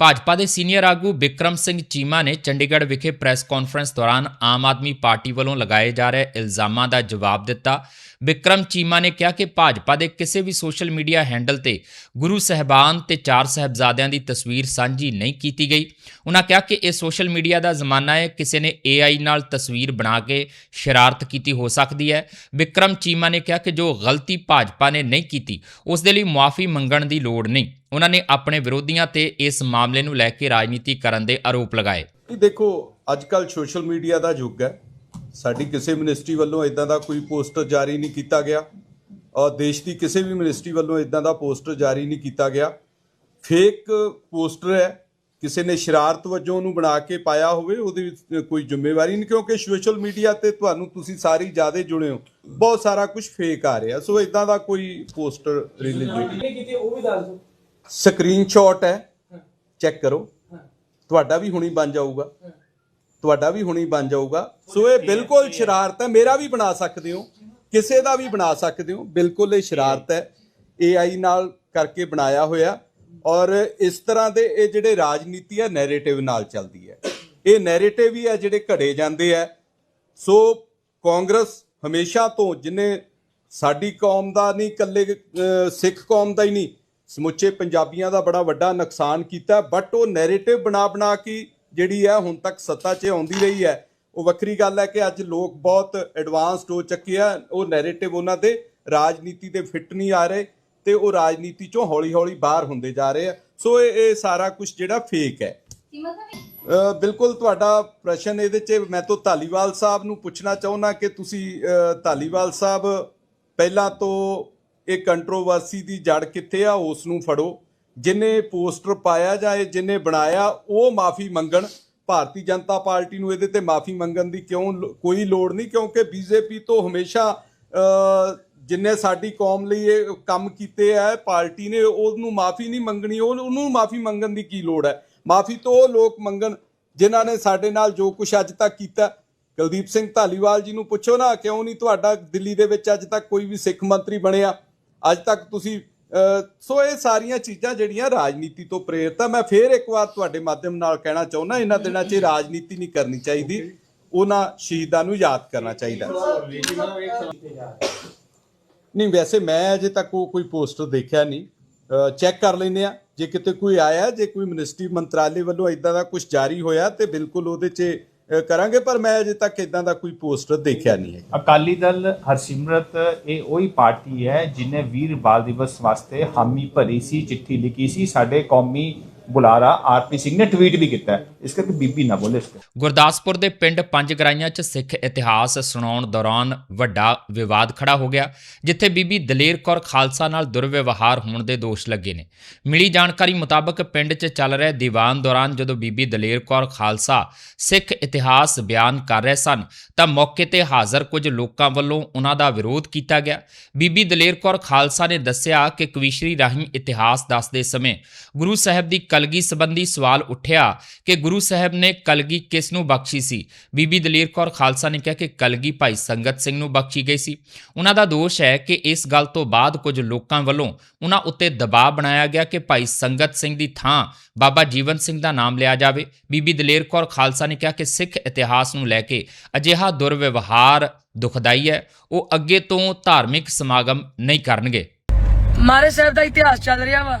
ਭਾਜਪਾ ਦੇ ਸੀਨੀਅਰ ਆਗੂ ਬਿਕਰਮ ਸਿੰਘ ਚੀਮਾ ਨੇ ਚੰਡੀਗੜ੍ਹ ਵਿਖੇ ਪ੍ਰੈਸ ਕਾਨਫਰੰਸ ਦੌਰਾਨ ਆਮ ਆਦਮੀ ਪਾਰਟੀ ਵੱਲੋਂ ਲਗਾਏ ਜਾ ਰਹੇ ਇਲਜ਼ਾਮਾਂ ਦਾ ਜਵਾਬ ਦਿੱਤਾ। ਬਿਕਰਮ ਚੀਮਾ ਨੇ ਕਿਹਾ ਕਿ ਭਾਜਪਾ ਦੇ ਕਿਸੇ ਵੀ ਸੋਸ਼ਲ ਮੀਡੀਆ ਹੈਂਡਲ ਤੇ ਗੁਰੂ ਸਹਿਬਾਨ ਤੇ ਚਾਰ ਸਹਿਬਜ਼ਾਦਿਆਂ ਦੀ ਤਸਵੀਰ ਸਾਂਝੀ ਨਹੀਂ ਕੀਤੀ ਗਈ। ਉਹਨਾਂ ਕਿਹਾ ਕਿ ਇਹ ਸੋਸ਼ਲ ਮੀਡੀਆ ਦਾ ਜ਼ਮਾਨਾ ਹੈ, ਕਿਸੇ ਨੇ AI ਨਾਲ ਤਸਵੀਰ ਬਣਾ ਕੇ ਸ਼ਰਾਰਤ ਕੀਤੀ ਹੋ ਸਕਦੀ ਹੈ। ਬਿਕਰਮ ਚੀਮਾ ਨੇ ਕਿਹਾ ਕਿ ਜੋ ਗਲਤੀ ਭਾਜਪਾ ਨੇ ਨਹੀਂ ਕੀਤੀ, ਉਸ ਦੇ ਲਈ ਮੁਆਫੀ ਮੰਗਣ ਦੀ ਲੋੜ ਨਹੀਂ। ਉਹਨਾਂ ਨੇ ਆਪਣੇ ਵਿਰੋਧੀਆਂ ਤੇ ਇਸ ਮਾਮਲੇ ਨੂੰ ਲੈ ਕੇ ਰਾਜਨੀਤੀ ਕਰਨ ਦੇ ਆਰੋਪ ਲਗਾਏ। ਦੇਖੋ, ਅੱਜ ਕੱਲ ਸੋਸ਼ਲ ਮੀਡੀਆ ਦਾ ਯੁੱਗ ਹੈ। ਸਾਡੀ ਕਿਸੇ ਮਿਨਿਸਟਰੀ ਵੱਲੋਂ ਇਦਾਂ ਦਾ ਕੋਈ ਪੋਸਟਰ ਜਾਰੀ ਨਹੀਂ ਕੀਤਾ ਗਿਆ। ਔਰ ਦੇਸ਼ ਦੀ ਕਿਸੇ ਵੀ ਮਿਨਿਸਟਰੀ ਵੱਲੋਂ ਇਦਾਂ ਦਾ ਪੋਸਟਰ ਜਾਰੀ ਨਹੀਂ ਕੀਤਾ ਗਿਆ। ਫੇਕ ਪੋਸਟਰ ਹੈ। ਕਿਸੇ ਨੇ ਸ਼ਰਾਰਤ ਵਜੋਂ ਉਹਨੂੰ ਬਣਾ ਕੇ ਪਾਇਆ ਹੋਵੇ ਉਹਦੀ ਵਿੱਚ ਕੋਈ ਜ਼ਿੰਮੇਵਾਰੀ ਨਹੀਂ ਕਿਉਂਕਿ ਸੋਸ਼ਲ ਮੀਡੀਆ ਤੇ ਤੁਹਾਨੂੰ ਤੁਸੀਂ ਸਾਰੀ ਜਿਆਦੇ ਜੁੜੇ ਹੋ। ਬਹੁਤ ਸਾਰਾ ਕੁਝ ਫੇਕ ਆ ਰਿਹਾ। ਸੋ ਇਦਾਂ ਦਾ ਕੋਈ ਪੋਸਟਰ ਰਿਲੀਜ਼ ਨਹੀਂ ਕੀਤੀ। ਉਹ ਵੀ ਦੱਸ ਦਿਓ। ਸਕਰੀਨਸ਼ਾਟ ਹੈ। ਚੈੱਕ ਕਰੋ। ਤੁਹਾਡਾ ਵੀ ਹੁਣੀ ਬਣ ਜਾਊਗਾ। ਤੁਹਾਡਾ ਵੀ ਹੁਣੀ ਬਣ ਜਾਊਗਾ। ਸੋ ਇਹ ਬਿਲਕੁਲ ਸ਼ਰਾਰਤ ਹੈ। ਮੇਰਾ ਵੀ ਬਣਾ ਸਕਦੇ ਹੋ ਕਿਸੇ ਦਾ ਵੀ ਬਣਾ ਸਕਦੇ ਹੋ। ਬਿਲਕੁਲ ਇਹ ਸ਼ਰਾਰਤ ਹੈ। AI ਨਾਲ ਕਰਕੇ ਬਣਾਇਆ ਹੋਇਆ। ਔਰ ਇਸ ਤਰ੍ਹਾਂ ਦੇ ਇਹ ਜਿਹੜੇ ਰਾਜਨੀਤੀ ਹੈ ਨੈਰੇਟਿਵ ਨਾਲ ਚੱਲਦੀ ਹੈ। ਇਹ ਨੈਰੇਟਿਵ ਹੀ ਹੈ ਜਿਹੜੇ ਘੜੇ ਜਾਂਦੇ ਆ ਸੋ ਕਾਂਗਰਸ ਹਮੇਸ਼ਾ ਤੋਂ ਜਿਨੇ ਸਾਡੀ ਕੌਮ ਦਾ ਨਹੀਂ ਇਕੱਲੇ ਸਿੱਖ ਕੌਮ ਦਾ ਹੀ ਨਹੀਂ ਸਮੁੱਚੇ ਪੰਜਾਬੀਆਂ ਦਾ ਬੜਾ ਵੱਡਾ ਨੁਕਸਾਨ ਕੀਤਾ। ਬਟ ਉਹ ਨੈਰੇਟਿਵ ਬਣਾ ਬਣਾ ਕੇ ਜਿਹੜੀ ਹੈ ਹੁਣ ਤੱਕ ਸੱਤਾ 'ਚ ਆਉਂਦੀ ਰਹੀ ਹੈ ਉਹ ਵੱਖਰੀ ਗੱਲ ਹੈ ਕਿ ਅੱਜ ਲੋਕ ਬਹੁਤ ਐਡਵਾਂਸਡ ਹੋ ਚੁੱਕੇ ਆ ਉਹ ਨੈਰੇਟਿਵ ਉਹਨਾਂ ਦੇ ਰਾਜਨੀਤੀ ਦੇ ਫਿੱਟ ਨਹੀਂ ਆ ਰਹੇ ਤੇ ਉਹ ਰਾਜਨੀਤੀ 'ਚੋਂ ਹੌਲੀ-ਹੌਲੀ ਬਾਹਰ ਹੁੰਦੇ ਜਾ ਰਹੇ ਆ। ਸੋ ਇਹ ਇਹ ਸਾਰਾ ਕੁਝ ਜਿਹੜਾ ਫੇਕ ਹੈ। ਬਿਲਕੁਲ ਤੁਹਾਡਾ ਪ੍ਰਸ਼ਨ ਇਹਦੇ 'ਚ ਮੈਂ ਤੋਂ ਧਾਲੀਵਾਲ ਸਾਹਿਬ ਨੂੰ ਪੁੱਛਣਾ ਚਾਹੁੰਦਾ ਕਿ ਤੁਸੀਂ ਧਾਲੀਵਾਲ ਸਾਹਿਬ ਪਹਿਲਾਂ ਤੋਂ ਇਹ ਕੰਟਰੋਵਰਸੀ ਦੀ ਜੜ ਕਿੱਥੇ ਆ ਉਸ ਨੂੰ ਫੜੋ। ਜਿਨੇ ਪੋਸਟਰ ਪਾਇਆ ਜਾਂ ਇਹ ਜਿਨੇ ਬਣਾਇਆ, ਉਹ ਮਾਫੀ ਮੰਗਣ। ਭਾਰਤੀ ਜਨਤਾ ਪਾਰਟੀ ਨੂੰ ਇਹਦੇ ਤੇ ਮਾਫੀ ਮੰਗਣ ਦੀ ਕਿਉਂ ਕੋਈ ਲੋੜ ਨਹੀਂ, ਕਿਉਂਕਿ ਬੀਜੇਪੀ ਤੋਂ ਹਮੇਸ਼ਾ ਜਿੰਨੇ ਸਾਡੀ ਕੌਮ ਲਈ ਇਹ ਕੰਮ ਕੀਤੇ ਆ, ਪਾਰਟੀ ਨੇ ਉਹਨੂੰ ਮਾਫੀ ਨਹੀਂ ਮੰਗਣੀ, ਉਹ- ਉਹਨੂੰ ਮਾਫੀ ਮੰਗਣ ਦੀ ਕੀ ਲੋੜ ਹੈ? ਮਾਫੀ ਤੋਂ ਉਹ ਲੋਕ ਮੰਗਣ ਜਿਨ੍ਹਾਂ ਨੇ ਸਾਡੇ ਨਾਲ ਜੋ ਕੁਝ ਅੱਜ ਤੱਕ ਕੀਤਾ। ਕੁਲਦੀਪ ਸਿੰਘ ਧਾਲੀਵਾਲ ਜੀ ਨੂੰ ਪੁੱਛੋ ਨਾ, ਕਿਉਂ ਨਹੀਂ ਤੁਹਾਡਾ ਦਿੱਲੀ ਦੇ ਵਿੱਚ ਅੱਜ ਤੱਕ ਕੋਈ ਵੀ ਸਿੱਖ ਮੰਤਰੀ ਬਣਿਆ? ਅੱਜ ਤੱਕ ਤੁਸੀਂ ਸੋ ਇਹ ਸਾਰੀਆਂ ਚੀਜ਼ਾਂ ਜਿਹੜੀਆਂ ਰਾਜਨੀਤੀ ਤੋਂ ਪ੍ਰੇਰਿਤ ਆ, ਮੈਂ ਫੇਰ ਇੱਕ ਵਾਰ ਤੁਹਾਡੇ ਮਾਧਿਅਮ ਨਾਲ ਕਹਿਣਾ ਚਾਹੁੰਦਾ, ਇਹਨਾਂ ਦਿਨਾਂ 'ਚ ਰਾਜਨੀਤੀ ਨਹੀਂ ਕਰਨੀ ਚਾਹੀਦੀ, ਉਹਨਾਂ ਸ਼ਹੀਦਾਂ ਨੂੰ ਯਾਦ ਕਰਨਾ ਚਾਹੀਦਾ। ਨਹੀਂ, ਵੈਸੇ ਮੈਂ ਅਜੇ ਤੱਕ ਉਹ ਕੋਈ ਪੋਸਟਰ ਦੇਖਿਆ ਨਹੀਂ ਚੈੱਕ ਕਰ ਲੈਂਦੇ ਆ, ਜੇ ਕਿਤੇ ਕੋਈ ਆਇਆ, ਜੇ ਕੋਈ ਮਿਨਿਸਟਰੀ ਮੰਤਰਾਲੇ ਵੱਲੋਂ ਇਦਾਂ ਦਾ ਕੁਝ ਜਾਰੀ ਹੋਇਆ, ਤੇ ਬਿਲਕੁਲ ਉਹਦੇ 'ਚ ਕਰਾਂਗੇ, ਪਰ ਮੈਂ ਅਜੇ ਤੱਕ ਇਦਾਂ ਦਾ ਕੋਈ ਪੋਸਟਰ ਦੇਖਿਆ ਨਹੀਂ ਹੈ ਅਕਾਲੀ ਦਲ ਹਰਸਿਮਰਤ, ਇਹ ਉਹੀ ਪਾਰਟੀ ਹੈ ਜਿਨੇ ਵੀਰ ਬਾਲ ਦਿਵਸ ਵਾਸਤੇ ਹਾਮੀ ਭਰੀ ਸੀ, ਚਿੱਠੀ ਲਿਖੀ ਸੀ। ਸਾਡੇ ਕੌਮੀ ਬੁਲਾਰਾ ਆਰਪੀ ਸਿੰਘ ਨੇ ਟਵੀਟ ਵੀ ਕੀਤਾ। ਇਸ ਕਰਕੇ ਬੀਬੀ ਨਾ ਬੋਲੇ ਇਸ ਤੇ। ਗੁਰਦਾਸਪੁਰ ਦੇ ਪਿੰਡ ਪੰਜ ਗਰਾਈਆਂ 'ਚ ਸਿੱਖ ਇਤਿਹਾਸ ਸੁਣਾਉਣ ਦੌਰਾਨ ਵੱਡਾ ਵਿਵਾਦ ਖੜਾ ਹੋ ਗਿਆ, ਜਿੱਥੇ ਬੀਬੀ ਦਲੇਰ ਕੌਰ ਖਾਲਸਾ ਨਾਲ ਦੁਰਵਿਵਹਾਰ ਹੋਣ ਦੇ ਦੋਸ਼ ਲੱਗੇ ਨੇ। ਮਿਲੀ ਜਾਣਕਾਰੀ ਮੁਤਾਬਕ ਪਿੰਡ 'ਚ ਚੱਲ ਰਹੇ ਦੀਵਾਨ ਦੌਰਾਨ ਜਦੋਂ ਬੀਬੀ ਦਲੇਰ ਕੌਰ ਖਾਲਸਾ ਸਿੱਖ ਇਤਿਹਾਸ ਬਿਆਨ ਕਰ ਰਹੇ ਸਨ, ਤਾਂ ਮੌਕੇ ਤੇ ਹਾਜ਼ਰ ਕੁਝ ਲੋਕਾਂ ਵੱਲੋਂ ਉਹਨਾਂ ਦਾ ਵਿਰੋਧ ਕੀਤਾ ਗਿਆ। ਬੀਬੀ ਦਲੇਰ ਕੌਰ ਖਾਲਸਾ ਨੇ ਦੱਸਿਆ ਕਿ ਕਵੀਸ਼ਰੀ ਰਾਹੀਂ ਇਤਿਹਾਸ ਦੱਸਦੇ ਸਮੇਂ ਗੁਰੂ ਸਾਹਿਬ ਦੀ ਕਲਗੀ ਸੰਬੰਧੀ ਸਵਾਲ ਉੱਠਿਆ ਕਿ ਗੁਰੂ ਸਾਹਿਬ ਨੇ ਕਲਗੀ ਕਿਸ ਨੂੰ ਬਖਸ਼ੀ ਸੀ? ਬੀਬੀ ਦਲੇਰ ਕੌਰ ਖਾਲਸਾ ਨੇ ਕਿਹਾ ਕਿ ਕਲਗੀ ਭਾਈ ਸੰਗਤ ਸਿੰਘ ਨੂੰ ਬਖਸ਼ੀ ਗਈ ਸੀ। ਉਹਨਾਂ ਦਾ ਦੋਸ਼ ਹੈ ਕਿ ਇਸ ਗੱਲ ਤੋਂ ਬਾਅਦ ਕੁਝ ਲੋਕਾਂ ਵੱਲੋਂ ਉਹਨਾਂ ਉੱਤੇ ਦਬਾਅ ਬਣਾਇਆ ਗਿਆ ਕਿ ਭਾਈ ਸੰਗਤ ਸਿੰਘ ਦੀ ਥਾਂ ਬਾਬਾ ਜੀਵਨ ਸਿੰਘ ਦਾ ਨਾਮ ਲਿਆ ਜਾਵੇ। ਬੀਬੀ ਦਲੇਰ ਕੌਰ ਖਾਲਸਾ ਨੇ ਕਿਹਾ ਕਿ ਸਿੱਖ ਇਤਿਹਾਸ ਨੂੰ ਲੈ ਕੇ ਅਜਿਹਾ ਦੁਰਵਿਵਹਾਰ ਦੁਖਦਾਈ ਹੈ। ਉਹ ਅੱਗੇ ਤੋਂ ਧਾਰਮਿਕ ਸਮਾਗਮ ਨਹੀਂ ਕਰਨਗੇ। ਮਹਾਰਾਜ ਸਾਹਿਬ ਦਾ ਇਤਿਹਾਸ ਚੱਲ ਰਿਹਾ ਵਾ।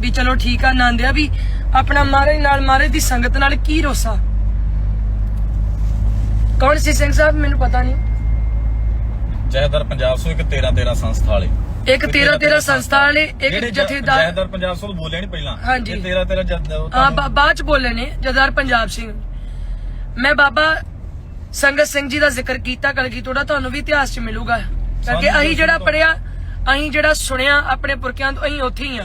ਵੀ ਚਲੋ ਠੀਕ ਆ ਨੰਦਿਆ ਵੀ ਆਪਣਾ ਮਹਾਰਾਜ ਨਾਲ ਮਹਾਰਾਜ ਦੀ ਸੰਗਤ ਨਾਲ ਕੀ ਰੋਸਾ? ਕੌਣ ਸੀ ਸਿੰਘ ਸਾਹਿਬ? ਮੈਨੂੰ ਪਤਾ ਨਹੀਂ। ਜੈਦਰ ਪੰਜਾਬ ਸੋ ਇੱਕ 13 13 ਸੰਸਥਾ ਵਾਲੇ। ਇੱਕ 13 13 ਸੰਸਥਾ ਵਾਲੇ ਇੱਕ ਜਥੇਦਾਰ ਜੈਦਰ ਪੰਜਾਬ ਸੋ ਬੋਲਿਆ ਨਹੀਂ ਪਹਿਲਾਂ। ਹਾਂਜੀ। ਇਹ 13 13 ਜਦ ਉਹ ਆ ਤੁਹਾਨੂੰ- ਬਾਅਦ ਚ ਬੋਲੇ ਨੇ ਜਦਾਰ ਪੰਜਾਬ ਸਿੰਘ। ਮੈਂ ਬਾਬਾ ਸੰਗਤ ਸਿੰਘ ਜੀ ਦਾ ਜ਼ਿਕਰ ਕੀਤਾ ਕਲਗੀ ਤੋੜਾ ਤੁਹਾਨੂੰ ਵੀ ਇਤਿਹਾਸ ਚ ਮਿਲੂਗਾ। ਕਿਉਂਕਿ ਅਸੀਂ ਜਿਹੜਾ ਪੜਿਆ ਅਸੀਂ ਜਿਹੜਾ ਸੁਣਿਆ ਆਪਣੇ ਪੁਰਖਿਆਂ ਤੋਂ ਅਸੀਂ ਉੱਥੇ ਹੀ ਆ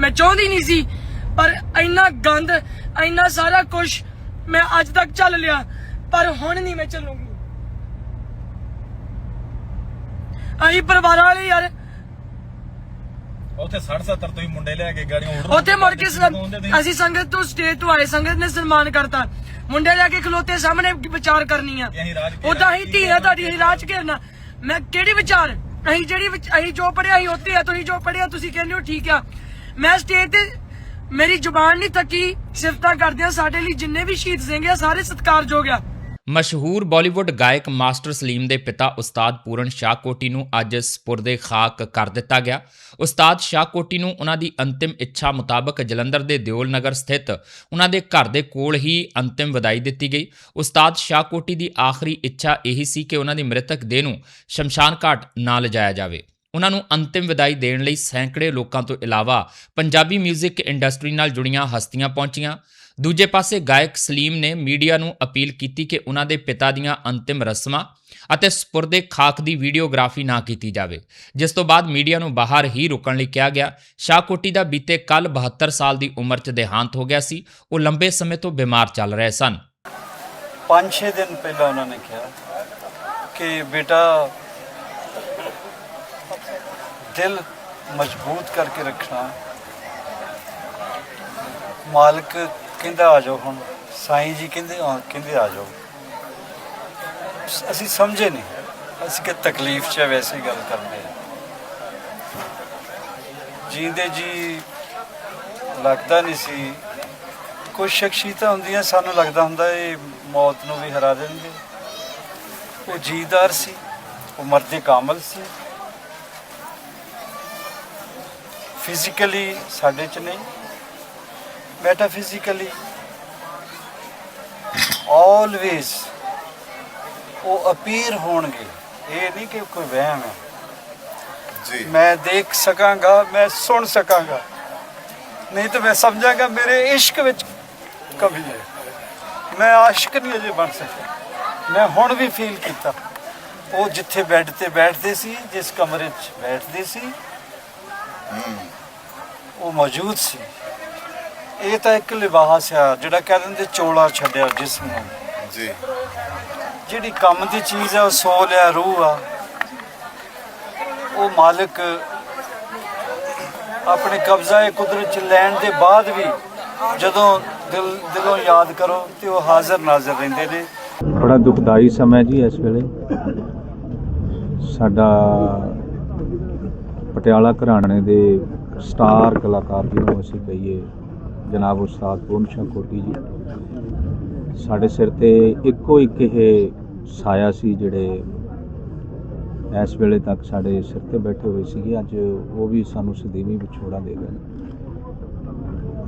ਮੈਂ ਚਾਹੁੰਦੀ ਨਹੀਂ ਸੀ ਪਰ ਇੰਨਾ ਗੰਦ ਇੰਨਾ ਸਾਰਾ ਕੁਝ ਮੈਂ ਅੱਜ ਤੱਕ ਚੱਲ ਲਿਆ ਪਰ ਹੁਣ ਨਹੀਂ ਮੈਂ ਚੱਲੂੰਗੀ ਅਸੀਂ ਪਰਿਵਾਰਾਂ ਵਾਲੇ ਯਾਰ ਉੱਥੇ 60 70 ਤੁਸੀਂ ਮੁੰਡੇ ਲਿਆ ਕੇ ਗਾੜੀਆਂ ਉੜ ਉੱਥੇ ਮੁੜ ਕੇ ਸਨ- ਅਸੀਂ ਸੰਗਤ ਤੋਂ ਸਟੇਜ ਤੋਂ ਆਏ ਸੰਗਤ ਨੇ ਸਨਮਾਨ ਕਰਤਾ। ਮੁੰਡੇ ਲੈ ਕੇ ਖਲੋਤੇ ਸਾਹਮਣੇ ਵਿਚਾਰ ਕਰਨੀ ਆ। ਅਸੀਂ ਰਾਜ ਘੇਰਾ ਉਦਾਂ ਹੀ ਕੀ ਧੀਆ ਤੁਹਾਡੀ ਅਸੀਂ ਰਾਜ ਘੇਰਨਾ। ਮੈਂ ਕਿਹੜੀ ਵਿਚਾਰ? ਅਸੀਂ ਜਿਹੜੀ ਵਿਚ- ਅਸੀਂ ਜੋ ਪੜਿਆ ਅਸੀਂ ਉੱਤੇ ਆ ਤੁਸੀਂ ਜੋ ਪੜਿਆ ਤੁਸੀਂ ਕਹਿੰਦੇ ਹੋ ਠੀਕ ਆ। ਮੈਂ ਸਟੇਜ ਤੇ ਮੇਰੀ ਜ਼ੁਬਾਨ ਨਹੀਂ ਥੱਕੀ ਸਿਫਤਾਂ ਕਰਦਿਆਂ ਸਾਡੇ ਲਈ ਜਿੰਨੇ ਵੀ ਸ਼ਹੀਦ ਸਿੰਘ ਆ, ਸਾਰੇ ਸਤਿਕਾਰਯੋਗ ਆ। ਮਸ਼ਹੂਰ ਬਾਲੀਵੁੱਡ ਗਾਇਕ ਮਾਸਟਰ ਸਲੀਮ ਦੇ ਪਿਤਾ ਉਸਤਾਦ ਪੂਰਨ ਸ਼ਾਹਕੋਟੀ ਨੂੰ ਅੱਜ ਸਪੁਰਦੇ ਖਾਕ ਕਰ ਦਿੱਤਾ ਗਿਆ। ਉਸਤਾਦ ਸ਼ਾਹਕੋਟੀ ਨੂੰ ਉਹਨਾਂ ਦੀ ਅੰਤਿਮ ਇੱਛਾ ਮੁਤਾਬਕ ਜਲੰਧਰ ਦੇ ਦਿਓਲ ਨਗਰ ਸਥਿਤ ਉਹਨਾਂ ਦੇ ਘਰ ਦੇ ਕੋਲ ਹੀ ਅੰਤਿਮ ਵਿਦਾਈ ਦਿੱਤੀ ਗਈ। ਉਸਤਾਦ ਸ਼ਾਹਕੋਟੀ ਦੀ ਆਖਰੀ ਇੱਛਾ ਇਹੀ ਸੀ ਕਿ ਉਹਨਾਂ ਦੀ ਮ੍ਰਿਤਕ ਦੇਹ ਨੂੰ ਸ਼ਮਸ਼ਾਨ ਘਾਟ ਨਾ ਲਿਜਾਇਆ ਜਾਵੇ। ਉਹਨਾਂ ਨੂੰ ਅੰਤਿਮ ਵਿਦਾਈ ਦੇਣ ਲਈ ਸੈਂਕੜੇ ਲੋਕਾਂ ਤੋਂ ਇਲਾਵਾ ਪੰਜਾਬੀ 뮤직 ਇੰਡਸਟਰੀ ਨਾਲ ਜੁੜੀਆਂ ਹਸਤੀਆਂ ਪਹੁੰਚੀਆਂ। ਦੂਜੇ ਪਾਸੇ ਗਾਇਕ ਸਲੀਮ ਨੇ ਮੀਡੀਆ ਨੂੰ ਅਪੀਲ ਕੀਤੀ ਕਿ ਉਹਨਾਂ ਦੇ ਪਿਤਾ ਦੀਆਂ ਅੰਤਿਮ ਰਸਮਾਂ ਅਤੇ ਸਪੁਰਦੇ ਖਾਕ ਦੀ ਵੀਡੀਓਗ੍ਰਾਫੀ ਨਾ ਕੀਤੀ ਜਾਵੇ, ਜਿਸ ਤੋਂ ਬਾਅਦ ਮੀਡੀਆ ਨੂੰ ਬਾਹਰ ਹੀ ਰੁਕਣ ਲਈ ਕਿਹਾ ਗਿਆ। ਸ਼ਾਹਕੋਟੀ ਦਾ ਬੀਤੇ ਕੱਲ 72 ਸਾਲ ਦੀ ਉਮਰ 'ਚ ਦੇਹਾਂਤ ਹੋ ਗਿਆ ਸੀ। ਉਹ ਲੰਬੇ ਸਮੇਂ ਤੋਂ ਬਿਮਾਰ ਚੱਲ ਰਹੇ ਸਨ। ਪੰਜ ਛੇ ਦਿਨ ਪਹਿਲਾਂ ਉਹਨਾਂ ਨੇ ਕਿਹਾ ਕਿ ਬੇਟਾ ਦਿਲ ਮਜ਼ਬੂਤ ਕਰਕੇ ਰੱਖਣਾ। ਮਾਲਕ ਕਹਿੰਦਾ ਆ ਜਾਓ ਹੁਣ, ਸਾਈਂ ਜੀ ਕਹਿੰਦੇ ਆ ਕਹਿੰਦੇ ਆ ਜਾਓ। ਅਸੀਂ ਸਮਝੇ ਨਹੀਂ, ਅਸੀਂ ਕਿ ਤਕਲੀਫ 'ਚ ਵੈਸੇ ਗੱਲ ਕਰਦੇ ਜੀਂਦੇ ਜੀ ਲੱਗਦਾ ਨਹੀਂ ਸੀ। ਕੁਝ ਸ਼ਖਸੀਅਤਾਂ ਹੁੰਦੀਆਂ, ਸਾਨੂੰ ਲੱਗਦਾ ਹੁੰਦਾ ਇਹ ਮੌਤ ਨੂੰ ਵੀ ਹਰਾ ਦੇਣਗੇ। ਉਹ ਜੀਦਾਰ ਸੀ, ਉਹ ਮਰਦੇ ਕਾਮਲ ਸੀ। ਫਿਜ਼ੀਕਲੀ ਸਾਡੇ ਚ ਨਹੀਂ ਮੈਟਾਫਿਜ਼ੀਕਲੀ ਆਲਵੇਜ਼ ਉਹ ਅਪੀਰ ਹੋਣਗੇ। ਇਹ ਨਹੀਂ ਕਿ ਕੋਈ ਵਹਿਮ ਹੈ। ਜੀ। ਮੈਂ ਦੇਖ ਸਕਾਂਗਾ ਮੈਂ ਸੁਣ ਸਕਾਂਗਾ। ਨਹੀਂ ਤਾਂ ਮੈਂ ਸਮਝਾਂਗਾ ਮੇਰੇ ਇਸ਼ਕ ਵਿੱਚ ਕਮੀ ਹੈ। ਮੈਂ ਆਸ਼ਿਕ ਨਹੀਂ ਅਜੇ ਬਣ ਸਕਿਆ। ਮੈਂ ਹੁਣ ਵੀ ਫੀਲ ਕੀਤਾ। ਉਹ ਜਿੱਥੇ ਬੈੱਡ ਤੇ ਬੈਠਦੇ ਸੀ ਜਿਸ ਕਮਰੇ 'ਚ ਬੈਠਦੇ ਸੀ ਉਹ ਮੌਜੂਦ ਸੀ। ਇਹ ਤਾਂ ਇੱਕ ਲਿਬਾਸ ਆ ਜਿਹੜਾ ਕਹਿ ਦਿੰਦੇ ਚੋਲਾ ਛੱਡਿਆ ਜਿਸਮ ਨੂੰ। ਜੀ। ਜਿਹੜੀ ਕੰਮ ਦੀ ਚੀਜ਼ ਹੈ ਉਹ ਸੋਲ ਆ ਰੂਹ ਆ। ਉਹ ਮਾਲਕ ਆਪਣੇ ਕਬਜ਼ਾ ਇਹ ਕੁਦਰਤ ਚ ਲੈਣ ਦੇ ਬਾਅਦ ਵੀ ਜਦੋਂ ਦਿਲ ਦਿਲੋਂ ਯਾਦ ਕਰੋ ਤੇ ਉਹ ਹਾਜ਼ਰ ਨਾਜ਼ਰ ਰਹਿੰਦੇ ਨੇ। ਬੜਾ ਦੁਖਦਾਈ ਸਮਾਂ ਜੀ ਇਸ ਵੇਲੇ। ਸਾਡਾ ਪਟਿਆਲਾ ਘਰਾਣੇ ਦੇ ਸਟਾਰ ਕਲਾਕਾਰ ਜਿਹਨੂੰ ਅਸੀਂ ਕਹੀਏ, ਜਨਾਬ ਉਸਤਾਦ ਪੂਰਨ ਸ਼ਾਹ ਕੋਟੀ ਜੀ। ਸਾਡੇ ਸਿਰ ਤੇ ਇੱਕੋ ਇੱਕ ਇਹ ਸਾਇਆ ਸੀ ਜਿਹੜੇ ਇਸ ਵੇਲੇ ਤੱਕ ਸਾਡੇ ਸਿਰ ਤੇ ਬੈਠੇ ਹੋਏ ਸੀਗੇ, ਅੱਜ ਉਹ ਵੀ ਸਾਨੂੰ ਸਦੀਵੀ ਵਿਛੋੜਾ ਦੇ ਗਏ ਨੇ।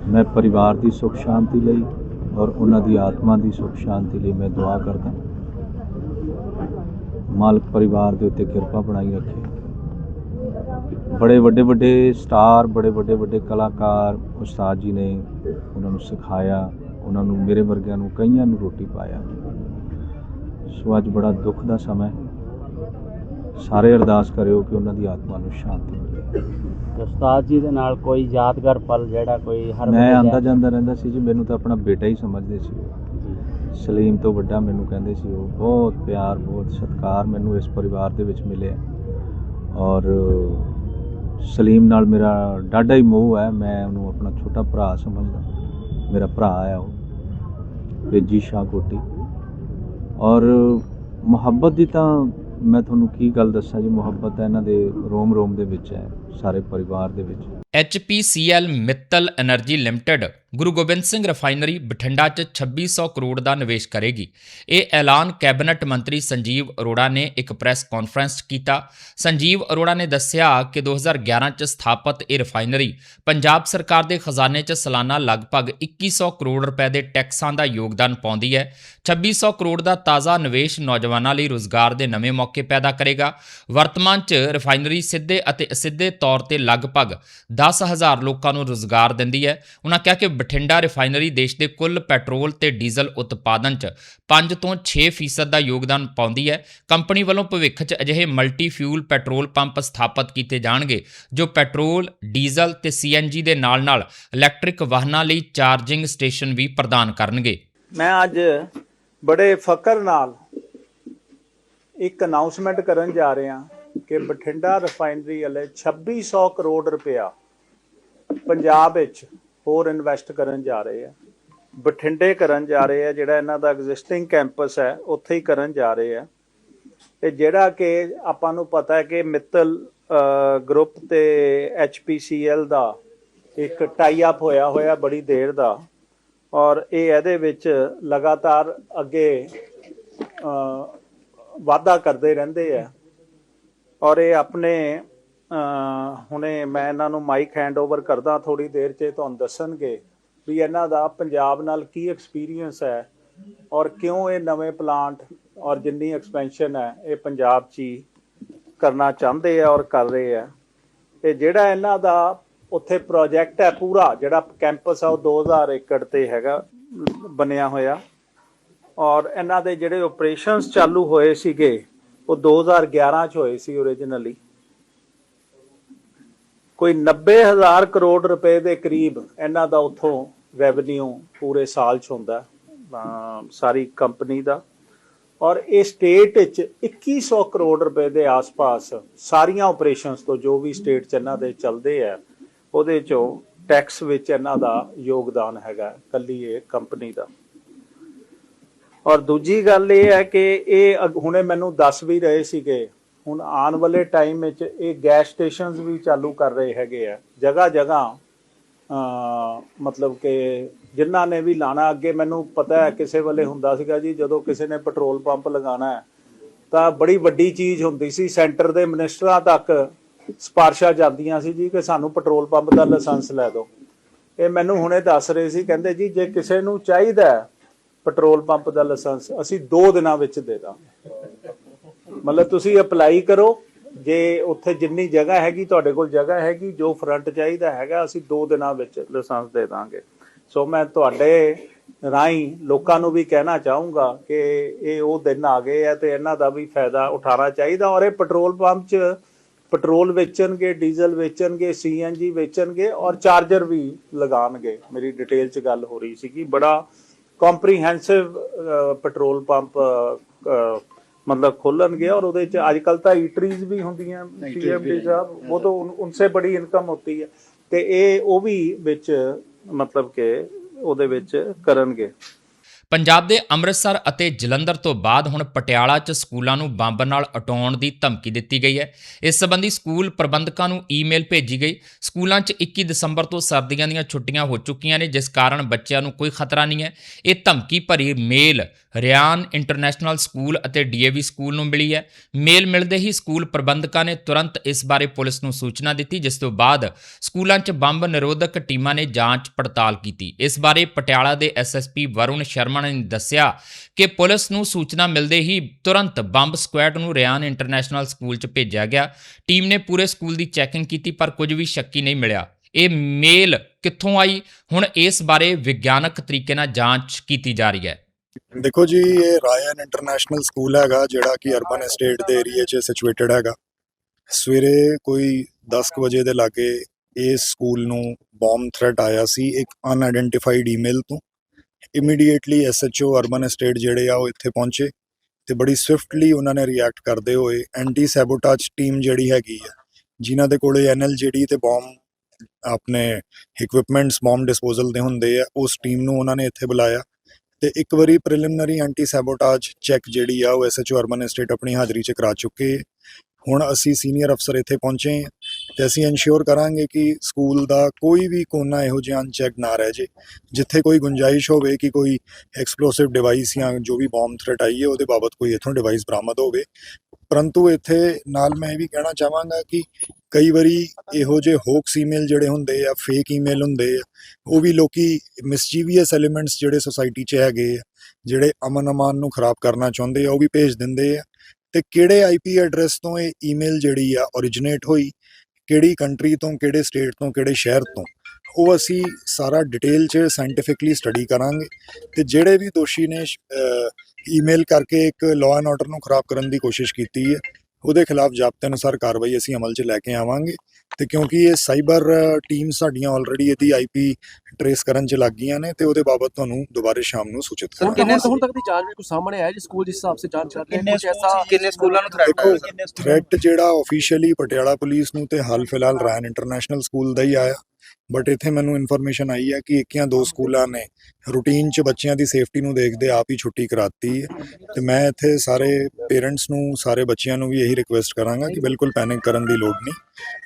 ਮੈਂ ਪਰਿਵਾਰ ਦੀ ਸੁਖ ਸ਼ਾਂਤੀ ਲਈ ਔਰ ਉਹਨਾਂ ਦੀ ਆਤਮਾ ਦੀ ਸੁਖ ਸ਼ਾਂਤੀ ਲਈ ਮੈਂ ਦੁਆ ਕਰਦਾ ਮਾਲਕ ਪਰਿਵਾਰ ਦੇ ਉੱਤੇ ਕਿਰਪਾ ਬਣਾਈ ਰੱਖੇ। ਬੜੇ ਵੱਡੇ ਵੱਡੇ ਸਟਾਰ ਬੜੇ ਵੱਡੇ ਵੱਡੇ ਕਲਾਕਾਰ ਉਸਤਾਦ ਜੀ ਨੇ ਉਹਨਾਂ ਨੂੰ ਸਿਖਾਇਆ ਉਹਨਾਂ ਨੂੰ ਮੇਰੇ ਵਰਗਿਆਂ ਨੂੰ ਕਈਆਂ ਨੂੰ ਰੋਟੀ ਪਾਇਆ। ਸੋ ਅੱਜ ਬੜਾ ਦੁੱਖ ਦਾ ਸਮਾਂ ਸਾਰੇ ਅਰਦਾਸ ਕਰਿਓ ਕਿ ਉਹਨਾਂ ਦੀ ਆਤਮਾ ਨੂੰ ਸ਼ਾਂਤੀ ਮਿਲੇ। ਉਸਤਾਦ ਜੀ ਦੇ ਨਾਲ ਕੋਈ ਯਾਦਗਾਰ ਪਲ ਜਿਹੜਾ ਕੋਈ ਹਰ ਮੈਂ ਆਂਦਾ ਜਾਂਦਾ ਰਹਿੰਦਾ ਸੀ ਜੀ ਮੈਨੂੰ ਤਾਂ ਆਪਣਾ ਬੇਟਾ ਹੀ ਸਮਝਦੇ ਸੀ। ਸਲੀਮ ਤੋਂ ਵੱਡਾ ਮੈਨੂੰ ਕਹਿੰਦੇ ਸੀ ਉਹ ਬਹੁਤ ਪਿਆਰ ਬਹੁਤ ਸਤਿਕਾਰ ਮੈਨੂੰ ਇਸ ਪਰਿਵਾਰ ਦੇ ਵਿੱਚ ਮਿਲਿਆ। ਔਰ ਸਲੀਮ ਨਾਲ ਮੇਰਾ ਡਾਡਾ ਹੀ ਮੋਹ ਹੈ, ਮੈਂ ਉਹਨੂੰ ਆਪਣਾ ਛੋਟਾ ਭਰਾ ਸਮਝਦਾ। ਮੇਰਾ ਭਰਾ ਆ ਉਹ, ਰਜੀ ਸ਼ਾਹ ਕੋਟੀ। ਔਰ ਮੁਹੱਬਤ ਦੀ ਤਾਂ ਮੈਂ ਤੁਹਾਨੂੰ ਕੀ ਗੱਲ ਦੱਸਾਂ ਜੀ, ਮੁਹੱਬਤ ਹੈ ਇਹਨਾਂ ਦੇ ਰੋਮ ਰੋਮ ਦੇ ਵਿੱਚ ਹੈ, ਸਾਰੇ ਪਰਿਵਾਰ ਦੇ ਵਿੱਚ। H P C HPCL Mittal energy limited Guru Gobind Singh refinery Bathinda 'ਚ 2600 ਕਰੋੜ ਦਾ ਨਿਵੇਸ਼ ਕਰੇਗੀ। ਇਹ ਐਲਾਨ ਕੈਬਨਿਟ ਮੰਤਰੀ ਸੰਜੀਵ ਅਰੋੜਾ ਨੇ ਇੱਕ ਪ੍ਰੈਸ ਕਾਨਫਰੰਸ 'ਚ ਕੀਤਾ। ਸੰਜੀਵ ਅਰੋੜਾ ਨੇ ਦੱਸਿਆ ਕਿ 2011 'ਚ ਸਥਾਪਿਤ ਇਹ ਰਿਫਾਈਨਰੀ ਪੰਜਾਬ ਸਰਕਾਰ ਦੇ ਖਜ਼ਾਨੇ 'ਚ ਸਾਲਾਨਾ ਲਗਭਗ 2100 ਕਰੋੜ ਰੁਪਏ ਦੇ ਟੈਕਸਾਂ ਦਾ ਯੋਗਦਾਨ ਪਾਉਂਦੀ ਹੈ। 2600 ਕਰੋੜ ਦਾ ਤਾਜ਼ਾ ਨਿਵੇਸ਼ ਨੌਜਵਾਨਾਂ ਲਈ ਰੋਜ਼ਗਾਰ ਦੇ ਨਵੇਂ ਮੌਕੇ ਪੈਦਾ ਕਰੇਗਾ। ਵਰਤਮਾਨ 'ਚ ਰਿਫਾਈਨਰੀ ਸਿੱਧੇ ਅਤੇ ਅਸਿੱਧੇ ਤੌਰ ਤੇ ਲਗਭਗ 10000 ਲੋਕਾਂ ਨੂੰ ਰੋਜ਼ਗਾਰ ਦਿੰਦੀ ਹੈ। ਉਹਨਾਂ ਕਿਹਾ ਕਿ ਬਠਿੰਡਾ ਰਿਫਾਈਨਰੀ ਦੇਸ਼ ਦੇ ਕੁੱਲ ਪੈਟਰੋਲ ਤੇ ਡੀਜ਼ਲ ਉਤਪਾਦਨ 'ਚ 5 ਤੋਂ 6% ਦਾ ਯੋਗਦਾਨ ਪਾਉਂਦੀ ਹੈ। ਕੰਪਨੀ ਵੱਲੋਂ ਭਵਿੱਖ 'ਚ ਅਜਿਹੇ ਮਲਟੀ ਫਿਊਲ ਪੈਟਰੋਲ ਪੰਪ ਸਥਾਪਿਤ ਕੀਤੇ ਜਾਣਗੇ, ਜੋ ਪੈਟਰੋਲ, ਡੀਜ਼ਲ ਤੇ ਸੀਐਨਜੀ ਦੇ ਨਾਲ-ਨਾਲ ਇਲੈਕਟ੍ਰਿਕ ਵਾਹਨਾਂ ਲਈ ਚਾਰਜਿੰਗ ਸਟੇਸ਼ਨ ਵੀ ਪ੍ਰਦਾਨ ਕਰਨਗੇ। ਮੈਂ ਅੱਜ ਬੜੇ ਫਕਰ ਨਾਲ ਇੱਕ ਅਨਾਉਂਸਮੈਂਟ ਕਰਨ ਜਾ ਰਿਹਾ ਕਿ ਬਠਿੰਡਾ ਰਿਫਾਈਨਰੀ ਵਾਲੇ 2600 ਕਰੋੜ ਰੁਪਇਆ ਪੰਜਾਬ ਵਿੱਚ ਹੋਰ ਇਨਵੈਸਟ ਕਰਨ ਜਾ ਰਹੇ ਆ। ਬਠਿੰਡੇ ਕਰਨ ਜਾ ਰਹੇ ਆ ਜਿਹੜਾ ਇਹਨਾਂ ਦਾ ਐਗਜ਼ਿਸਟਿੰਗ ਕੈਂਪਸ ਹੈ ਉੱਥੇ ਹੀ ਕਰਨ ਜਾ ਰਹੇ ਆ। ਤੇ ਜਿਹੜਾ ਕਿ ਆਪਾਂ ਨੂੰ ਪਤਾ ਹੈ ਕਿ ਮਿੱਤਲ ਗਰੁੱਪ ਤੇ HPCL ਦਾ ਇੱਕ ਟਾਈ ਅਪ ਹੋਇਆ ਹੋਇਆ ਬੜੀ ਦੇਰ ਦਾ। ਔਰ ਇਹ ਇਹਦੇ ਵਿੱਚ ਲਗਾਤਾਰ ਅੱਗੇ ਅ, ਵਾਧਾ ਕਰਦੇ ਰਹਿੰਦੇ ਆ। ਔਰ ਇਹ ਆਪਣੇ ਹੁਣੇ ਮੈਂ ਇਹਨਾਂ ਨੂੰ ਮਾਈਕ ਹੈਂਡਓਵਰ ਕਰਦਾ ਥੋੜੀ ਦੇਰ 'ਚ ਤੁਹਾਨੂੰ ਦੱਸਣਗੇ ਵੀ ਇਹਨਾਂ ਦਾ ਪੰਜਾਬ ਨਾਲ ਕੀ ਐਕਸਪੀਰੀਅੰਸ ਹੈ ਔਰ ਕਿਉਂ ਇਹ ਨਵੇਂ ਪਲਾਂਟ ਔਰ ਜਿੰਨੀ ਐਕਸਪੈਂਸ਼ਨ ਹੈ ਇਹ ਪੰਜਾਬ 'ਚ ਹੀ ਕਰਨਾ ਚਾਹੁੰਦੇ ਆ ਔਰ ਕਰ ਰਹੇ ਆ। ਤੇ ਜਿਹੜਾ ਇਹਨਾਂ ਦਾ ਉੱਥੇ ਪ੍ਰੋਜੈਕਟ ਹੈ ਪੂਰਾ, ਜਿਹੜਾ ਕੈਂਪਸ ਆ ਉਹ 2000 ਏਕੜ ਤੇ ਹੈਗਾ, ਬਣਿਆ ਹੋਇਆ। ਔਰ ਇਹਨਾਂ ਦੇ ਜਿਹੜੇ ਆਪਰੇਸ਼ਨਸ ਚਾਲੂ ਹੋਏ ਸੀਗੇ, ਉਹ 2011 ਚ ਹੋਏ ਸੀ originally ਕੋਈ 90000 ਕਰੋੜ ਰੁਪਏ ਦੇ ਕਰੀਬ ਇਹਨਾਂ ਦਾ ਉਥੋਂ ਰੈਵਨਿਊ ਪੂਰੇ ਸਾਲ ਚ ਹੁੰਦਾ ਸਾਰੀ ਕੰਪਨੀ ਦਾ। ਔਰ ਇਹ ਸਟੇਟ ਵਿੱਚ 2100 ਕਰੋੜ ਰੁਪਏ ਦੇ ਆਸ-ਪਾਸ ਸਾਰੀਆਂ ਆਪਰੇਸ਼ਨਸ ਤੋਂ ਜੋ ਵੀ ਸਟੇਟ ਚ ਇਹਨਾਂ ਦੇ ਚੱਲਦੇ ਆ, ਉਹਦੇ ਚੋਂ ਟੈਕਸ ਵਿੱਚ ਇਹਨਾਂ ਦਾ ਯੋਗਦਾਨ ਹੈਗਾ, ਕੱਲੀ ਇਹ ਕੰਪਨੀ ਦਾ। ਔਰ ਦੂਜੀ ਗੱਲ ਇਹ ਹੈ ਕਿ ਇਹ ਅਗ- ਹੁਣੇ ਮੈਨੂੰ ਦੱਸ ਵੀ ਰਹੇ ਸੀਗੇ ਹੁਣ ਆਉਣ ਵਾਲੇ ਟਾਈਮ ਵਿੱਚ ਇਹ ਗੈਸ ਸਟੇਸ਼ਨਸ ਵੀ ਚਾਲੂ ਕਰ ਰਹੇ ਹੈਗੇ ਆ। ਜਗ੍ਹਾ ਜਗ੍ਹਾ ਮਤਲਬ ਕਿ ਜਿਨ੍ਹਾਂ ਨੇ ਵੀ ਲਾਣਾ ਅੱਗੇ ਮੈਨੂੰ ਪਤਾ ਹੈ ਕਿਸੇ ਵੇਲੇ ਹੁੰਦਾ ਸੀਗਾ ਜੀ, ਜਦੋਂ ਕਿਸੇ ਨੇ ਪੈਟਰੋਲ ਪੰਪ ਲਗਾਉਣਾ ਹੈ, ਤਾਂ ਬੜੀ ਵੱਡੀ ਚੀਜ਼ ਹੁੰਦੀ ਸੀ ਸੈਂਟਰ ਦੇ ਮਿਨਿਸਟਰਾਂ ਤੱਕ ਸਿਫਾਰਸ਼ਾਂ ਜਾਂਦੀਆਂ ਸੀ ਜੀ ਕਿ ਸਾਨੂੰ ਪੈਟਰੋਲ ਪੰਪ ਦਾ ਲਾਇਸੈਂਸ ਲੈ ਦਿਓ। ਇਹ ਮੈਨੂੰ ਹੁਣੇ ਦੱਸ ਰਹੇ ਸੀ, ਕਹਿੰਦੇ ਜੀ, ਜੇ ਕਿਸੇ ਨੂੰ ਚਾਹੀਦਾ ਪੈਟਰੋਲ ਪੰਪ ਦਾ ਲਾਇਸੈਂਸ ਅਸੀਂ 2 ਦਿਨਾਂ ਵਿੱਚ ਦੇ ਦਾਂਗੇ। ਮਤਲਬ ਤੁਸੀਂ ਅਪਲਾਈ ਕਰੋ। ਜੇ ਉੱਥੇ ਜਿੰਨੀ ਜਗ੍ਹਾ ਹੈਗੀ, ਤੁਹਾਡੇ ਕੋਲ ਜਗ੍ਹਾ ਹੈਗੀ, ਜੋ ਫਰੰਟ ਚਾਹੀਦਾ ਹੈਗਾ, ਅਸੀਂ 2 ਦਿਨਾਂ ਵਿੱਚ ਲਾਇਸੈਂਸ ਦੇ ਦਾਂਗੇ। ਸੋ ਮੈਂ ਤੁਹਾਡੇ ਰਾਹੀਂ ਲੋਕਾਂ ਨੂੰ ਵੀ ਕਹਿਣਾ ਚਾਹੂੰਗਾ ਕਿ ਇਹ ਉਹ ਦਿਨ ਆ ਗਏ ਆ ਤੇ ਇਹਨਾਂ ਦਾ ਵੀ ਫਾਇਦਾ ਉਠਾਉਣਾ ਚਾਹੀਦਾ। ਔਰ ਇਹ ਪੈਟਰੋਲ ਪੰਪ 'ਚ ਪੈਟਰੋਲ ਵੇਚਣਗੇ ਡੀਜ਼ਲ ਵੇਚਣਗੇ ਸੀਐਨਜੀ ਵੇਚਣਗੇ ਔਰ ਚਾਰਜਰ ਵੀ ਲਗਾਣਗੇ ਮੇਰੀ ਡਿਟੇਲ 'ਚ ਗੱਲ ਹੋ ਰਹੀ ਸੀਗੀ। ਬੜਾ ਕੰਪਰੀਹੈਂਸਿਵ ਪੈਟਰੋਲ ਪੰਪ मतलब खोलणगे और ਉਹਦੇ ਚ ਅੱਜ ਕੱਲ ਤਾਂ ਈਟਰੀਜ਼ ਵੀ ਹੁੰਦੀਆਂ ਸੀਐਮਡੀ ਸਾਹਿਬ ਉਹ ਤਾਂ ਉਨ- ਉਨਸੇ ਬੜੀ ਇਨਕਮ ਹੁੰਦੀ ਹੈ ਤੇ ਇਹ ਉਹ ਵੀ ਵਿੱਚ ਮਤਲਬ ਕਿ ਉਹਦੇ ਵਿੱਚ ਕਰਨਗੇ ਪੰਜਾਬ ਦੇ ਅੰਮ੍ਰਿਤਸਰ ਅਤੇ ਜਲੰਧਰ ਤੋਂ ਬਾਅਦ ਹੁਣ ਪਟਿਆਲਾ 'ਚ ਸਕੂਲਾਂ ਨੂੰ ਬੰਬ ਨਾਲ ਉਟਾਉਣ ਦੀ ਧਮਕੀ ਦਿੱਤੀ ਗਈ ਹੈ। ਇਸ ਸੰਬੰਧੀ ਸਕੂਲ ਪ੍ਰਬੰਧਕਾਂ ਨੂੰ ਈਮੇਲ ਭੇਜੀ ਗਈ। ਸਕੂਲਾਂ 'ਚ 21 ਦਸੰਬਰ ਤੋਂ ਸਰਦੀਆਂ ਦੀਆਂ ਛੁੱਟੀਆਂ ਹੋ ਚੁੱਕੀਆਂ ਨੇ, ਜਿਸ ਕਾਰਨ ਬੱਚਿਆਂ ਨੂੰ ਕੋਈ ਖਤਰਾ ਨਹੀਂ ਹੈ। ਇਹ ਧਮਕੀ ਭਰੀ ਮੇਲ ਰਿਆਨ ਇੰਟਰਨੈਸ਼ਨਲ ਸਕੂਲ ਅਤੇ ਡੀਏਵੀ ਸਕੂਲ ਨੂੰ ਮਿਲੀ ਹੈ। ਮੇਲ ਮਿਲਦੇ ਹੀ ਸਕੂਲ ਪ੍ਰਬੰਧਕਾਂ ਨੇ ਤੁਰੰਤ ਇਸ ਬਾਰੇ ਪੁਲਿਸ ਨੂੰ ਸੂਚਨਾ ਦਿੱਤੀ, ਜਿਸ ਤੋਂ ਬਾਅਦ ਸਕੂਲਾਂ 'ਚ ਬੰਬ ਨਿਰੋਧਕ ਟੀਮਾਂ ਨੇ ਜਾਂਚ ਪੜਤਾਲ ਕੀਤੀ। ਇਸ ਬਾਰੇ ਪਟਿਆਲਾ ਦੇ ਐਸਐਸਪੀ ਵਰੁਣ ਸ਼ਰਮਾ ਨੇ ਦੱਸਿਆ ਕਿ ਪੁਲਿਸ ਨੂੰ ਸੂਚਨਾ ਮਿਲਦੇ ਹੀ ਤੁਰੰਤ ਬੰਬ ਸਕੁਐਡ ਨੂੰ ਰਿਆਨ ਇੰਟਰਨੈਸ਼ਨਲ ਸਕੂਲ 'ਚ ਭੇਜਿਆ ਗਿਆ। ਟੀਮ ਨੇ ਪੂਰੇ ਸਕੂਲ ਦੀ ਚੈਕਿੰਗ ਕੀਤੀ, ਪਰ ਕੁਝ ਵੀ ਸ਼ੱਕੀ ਨਹੀਂ ਮਿਲਿਆ। ਇਹ ਮੇਲ ਕਿੱਥੋਂ ਆਈ? ਹੁਣ ਇਸ ਬਾਰੇ ਵਿਗਿਆਨਕ ਤਰੀਕੇ ਨਾਲ ਜਾਂਚ ਕੀਤੀ ਜਾ ਰਹੀ ਹੈ। ਦੇਖੋ ਜੀ, ਇਹ ਰਾਇਨ ਇੰਟਰਨੈਸ਼ਨਲ ਸਕੂਲ ਹੈਗਾ, ਜਿਹੜਾ ਕਿ ਅਰਬਨ ਏਸਟੇਟ ਦੇ ਏਰੀਆ 'ਚ ਸਿਚੁਏਟਡ ਹੈਗਾ। ਸਵੇਰੇ ਕੋਈ 10 ਵਜੇ ਦੇ ਲਾਗੇ ਇਸ ਸਕੂਲ ਨੂੰ ਬੰਬ ਥ੍ਰੈਟ ਆਇਆ ਸੀ, ਇੱਕ ਅਨਆਇਡੈਂਟੀਫਾਈਡ ਈਮੇਲ ਤੋਂ। ਇਮੀਡੀਏਟਲੀ ਐਸਐਚਓ ਅਰਬਨ ਐਸਟੇਟ ਜਿਹੜੇ ਆ, ਉਹ ਇੱਥੇ ਪਹੁੰਚੇ ਤੇ ਬੜੀ ਸਵਿਫਟਲੀ ਉਹਨਾਂ ਨੇ ਰਿਐਕਟ ਕਰਦੇ ਹੋਏ ਐਂਟੀ ਸੈਬੋਟੇਜ ਟੀਮ ਜਿਹੜੀ ਹੈਗੀ ਆ, ਜਿਨ੍ਹਾਂ ਦੇ ਕੋਲੇ ਐਨਐਲਜੀਡੀ ਤੇ ਬੰਬ ਆਪਣੇ ਇਕਵਿਪਮੈਂਟਸ ਬੰਬ ਡਿਸਪੋਜ਼ਲ ਦੇ ਹੁੰਦੇ ਆ, ਉਸ ਟੀਮ ਨੂੰ ਉਹਨਾਂ ਨੇ ਇੱਥੇ ਬੁਲਾਇਆ ਤੇ ਇੱਕ ਵਾਰੀ ਪ੍ਰੀਲਿਮਿਨਰੀ ਐਂਟੀ ਸੈਬੋਟੇਜ ਚੈੱਕ ਜਿਹੜੀ ਆ, ਉਹ ਐਸਐਚਓ ਅਰਬਨ ਐਸਟੇਟ ਆਪਣੀ ਹਾਜ਼ਰੀ 'ਚ ਕਰਾ ਚੁੱਕੇ। ਹੁਣ ਅਸੀਂ ਸੀਨੀਅਰ ਅਫਸਰ ਇੱਥੇ ਪਹੁੰਚੇ ਤੇ ਅਸੀਂ ਇਨਸ਼ੋਰ ਕਰਾਂਗੇ ਕਿ ਸਕੂਲ ਦਾ ਕੋਈ ਵੀ ਕੋਨਾ ਇਹੋ ਜਿਹਾ ਅਨਚੈੱਕ ਨਾ ਰਹਿ ਜੇ। ਜਿੱਥੇ ਕੋਈ ਗੁੰਜਾਇਸ਼ ਹੋਵੇ ਕਿ ਕੋਈ ਐਕਸਪਲੋਸਿਵ ਡਿਵਾਈਸ ਜਾਂ ਜੋ ਵੀ ਬੰਬ ਥ੍ਰੈਟ ਆਈ ਹੈ, ਉਹਦੇ ਬਾਬਤ ਕੋਈ ਇਥੋਂ ਡਿਵਾਈਸ ਬਰਾਮਦ ਹੋਵੇ। ਪਰੰਤੂ ਇੱਥੇ ਨਾਲ ਮੈਂ ਇਹ ਵੀ ਕਹਿਣਾ ਚਾਹਾਂਗਾ ਕਿ ਕਈ ਵਾਰੀ ਇਹੋ ਜਿਹੇ ਹੋਕਸ ਈਮੇਲ ਜਿਹੜੇ ਹੁੰਦੇ ਆ ਫੇਕ ਈਮੇਲ ਹੁੰਦੇ ਆ, ਉਹ ਵੀ ਲੋਕੀ ਮਿਸਚੀਵੀਅਸ ਐਲੀਮੈਂਟਸ ਜਿਹੜੇ ਸੋਸਾਇਟੀ 'ਚ ਹੈਗੇ ਆ, ਜਿਹੜੇ ਅਮਨ ਅਮਾਨ ਨੂੰ ਖਰਾਬ ਕਰਨਾ ਚਾਹੁੰਦੇ ਆ, ਉਹ ਵੀ ਭੇਜ ਦਿੰਦੇ ਆ। ਤੇ ਕਿਹੜੇ ਆਈਪੀ ਐਡਰੈਸ ਤੋਂ ਇਹ ਈਮੇਲ ਜਿਹੜੀ ਆ originate ਹੋਈ ਕਿਹੜੀ ਕੰਟਰੀ ਤੋਂ, ਕਿਹੜੇ ਸਟੇਟ ਤੋਂ, ਕਿਹੜੇ ਸ਼ਹਿਰ ਤੋਂ, ਉਹ ਅਸੀਂ ਸਾਰਾ ਡਿਟੇਲ 'ਚ ਸਾਇੰਟੀਫਿਕਲੀ ਸਟੱਡੀ ਕਰਾਂਗੇ ਤੇ ਜਿਹੜੇ ਵੀ ਦੋਸ਼ੀ ਨੇ ਈਮੇਲ ਕਰਕੇ ਇੱਕ ਲਾਅ ਐਂਡ ਆਰਡਰ ਨੂੰ ਖਰਾਬ ਕਰਨ ਦੀ ਕੋਸ਼ਿਸ਼ ਕੀਤੀ ਹੈ, ਉਹਦੇ ਖਿਲਾਫ ਜ਼ਾਬਤੇ ਅਨੁਸਾਰ ਕਾਰਵਾਈ ਅਸੀਂ ਅਮਲ 'ਚ ਲੈ ਕੇ ਆਵਾਂਗੇ। ਤੇ ਕਿਉਂਕਿ ਇਹ ਸਾਈਬਰ ਟੀਮ ਸਾਡੀਆਂ ਆਲਰੇਡੀ ਇਹਦੀ ਆਈਪੀ ਟਰੇਸ ਕਰਨ 'ਚ ਲੱਗ ਗਈਆਂ ਨੇ ਤੇ ਉਹਦੇ ਬਾਬਤ ਤੁਹਾਨੂੰ ਦੁਬਾਰੇ ਸ਼ਾਮ ਨੂੰ ਸੂਚਿਤ ਕਰਾਂਗੇ। ਕਿੰਨੇ ਹੁਣ ਤੱਕ ਦੀ ਜਾਂਚ ਵਿੱਚ ਕੁਝ ਸਾਹਮਣੇ ਆਇਆ ਜੀ ਸਕੂਲ ਜਿਸ ਹਿਸਾਬ ਸੇ ਜਾਂਚ ਕਰ ਰਹੇ ਕੁਝ ਐਸਾ ਕਿੰਨੇ ਸਕੂਲਾਂ ਨੂੰ ਥ੍ਰੈਟ ਦੇਖੋ ਥ੍ਰੈਟ ਜਿਹੜਾ ਆਫੀਸ਼ੀਅਲੀ ਪਟਿਆਲਾ ਪੁਲਿਸ ਨੂੰ ਤੇ ਹਾਲ ਫਿਲਹਾਲ ਰਾਇਨ ਇੰਟਰਨੈਸ਼ਨਲ ਸਕੂਲ ਦਾ ਹੀ ਆਇਆ। ਬਟ ਇੱਥੇ ਮੈਨੂੰ ਇਨਫੋਰਮੇਸ਼ਨ ਆਈ ਹੈ ਕਿ ਇੱਕ ਜਾਂ ਦੋ ਸਕੂਲਾਂ ਨੇ ਰੂਟੀਨ 'ਚ ਬੱਚਿਆਂ ਦੀ ਸੇਫਟੀ ਨੂੰ ਦੇਖਦੇ ਆਪ ਹੀ ਛੁੱਟੀ ਕਰਾਤੀ ਹੈ। ਤੇ ਮੈਂ ਇੱਥੇ ਸਾਰੇ ਪੇਰੈਂਟਸ ਨੂੰ, ਸਾਰੇ ਬੱਚਿਆਂ ਨੂੰ ਵੀ ਇਹੀ ਰਿਕੁਐਸਟ ਕਰਾਂਗਾ ਕਿ ਬਿਲਕੁਲ ਪੈਨਿਕ ਕਰਨ ਦੀ ਲੋੜ ਨਹੀਂ।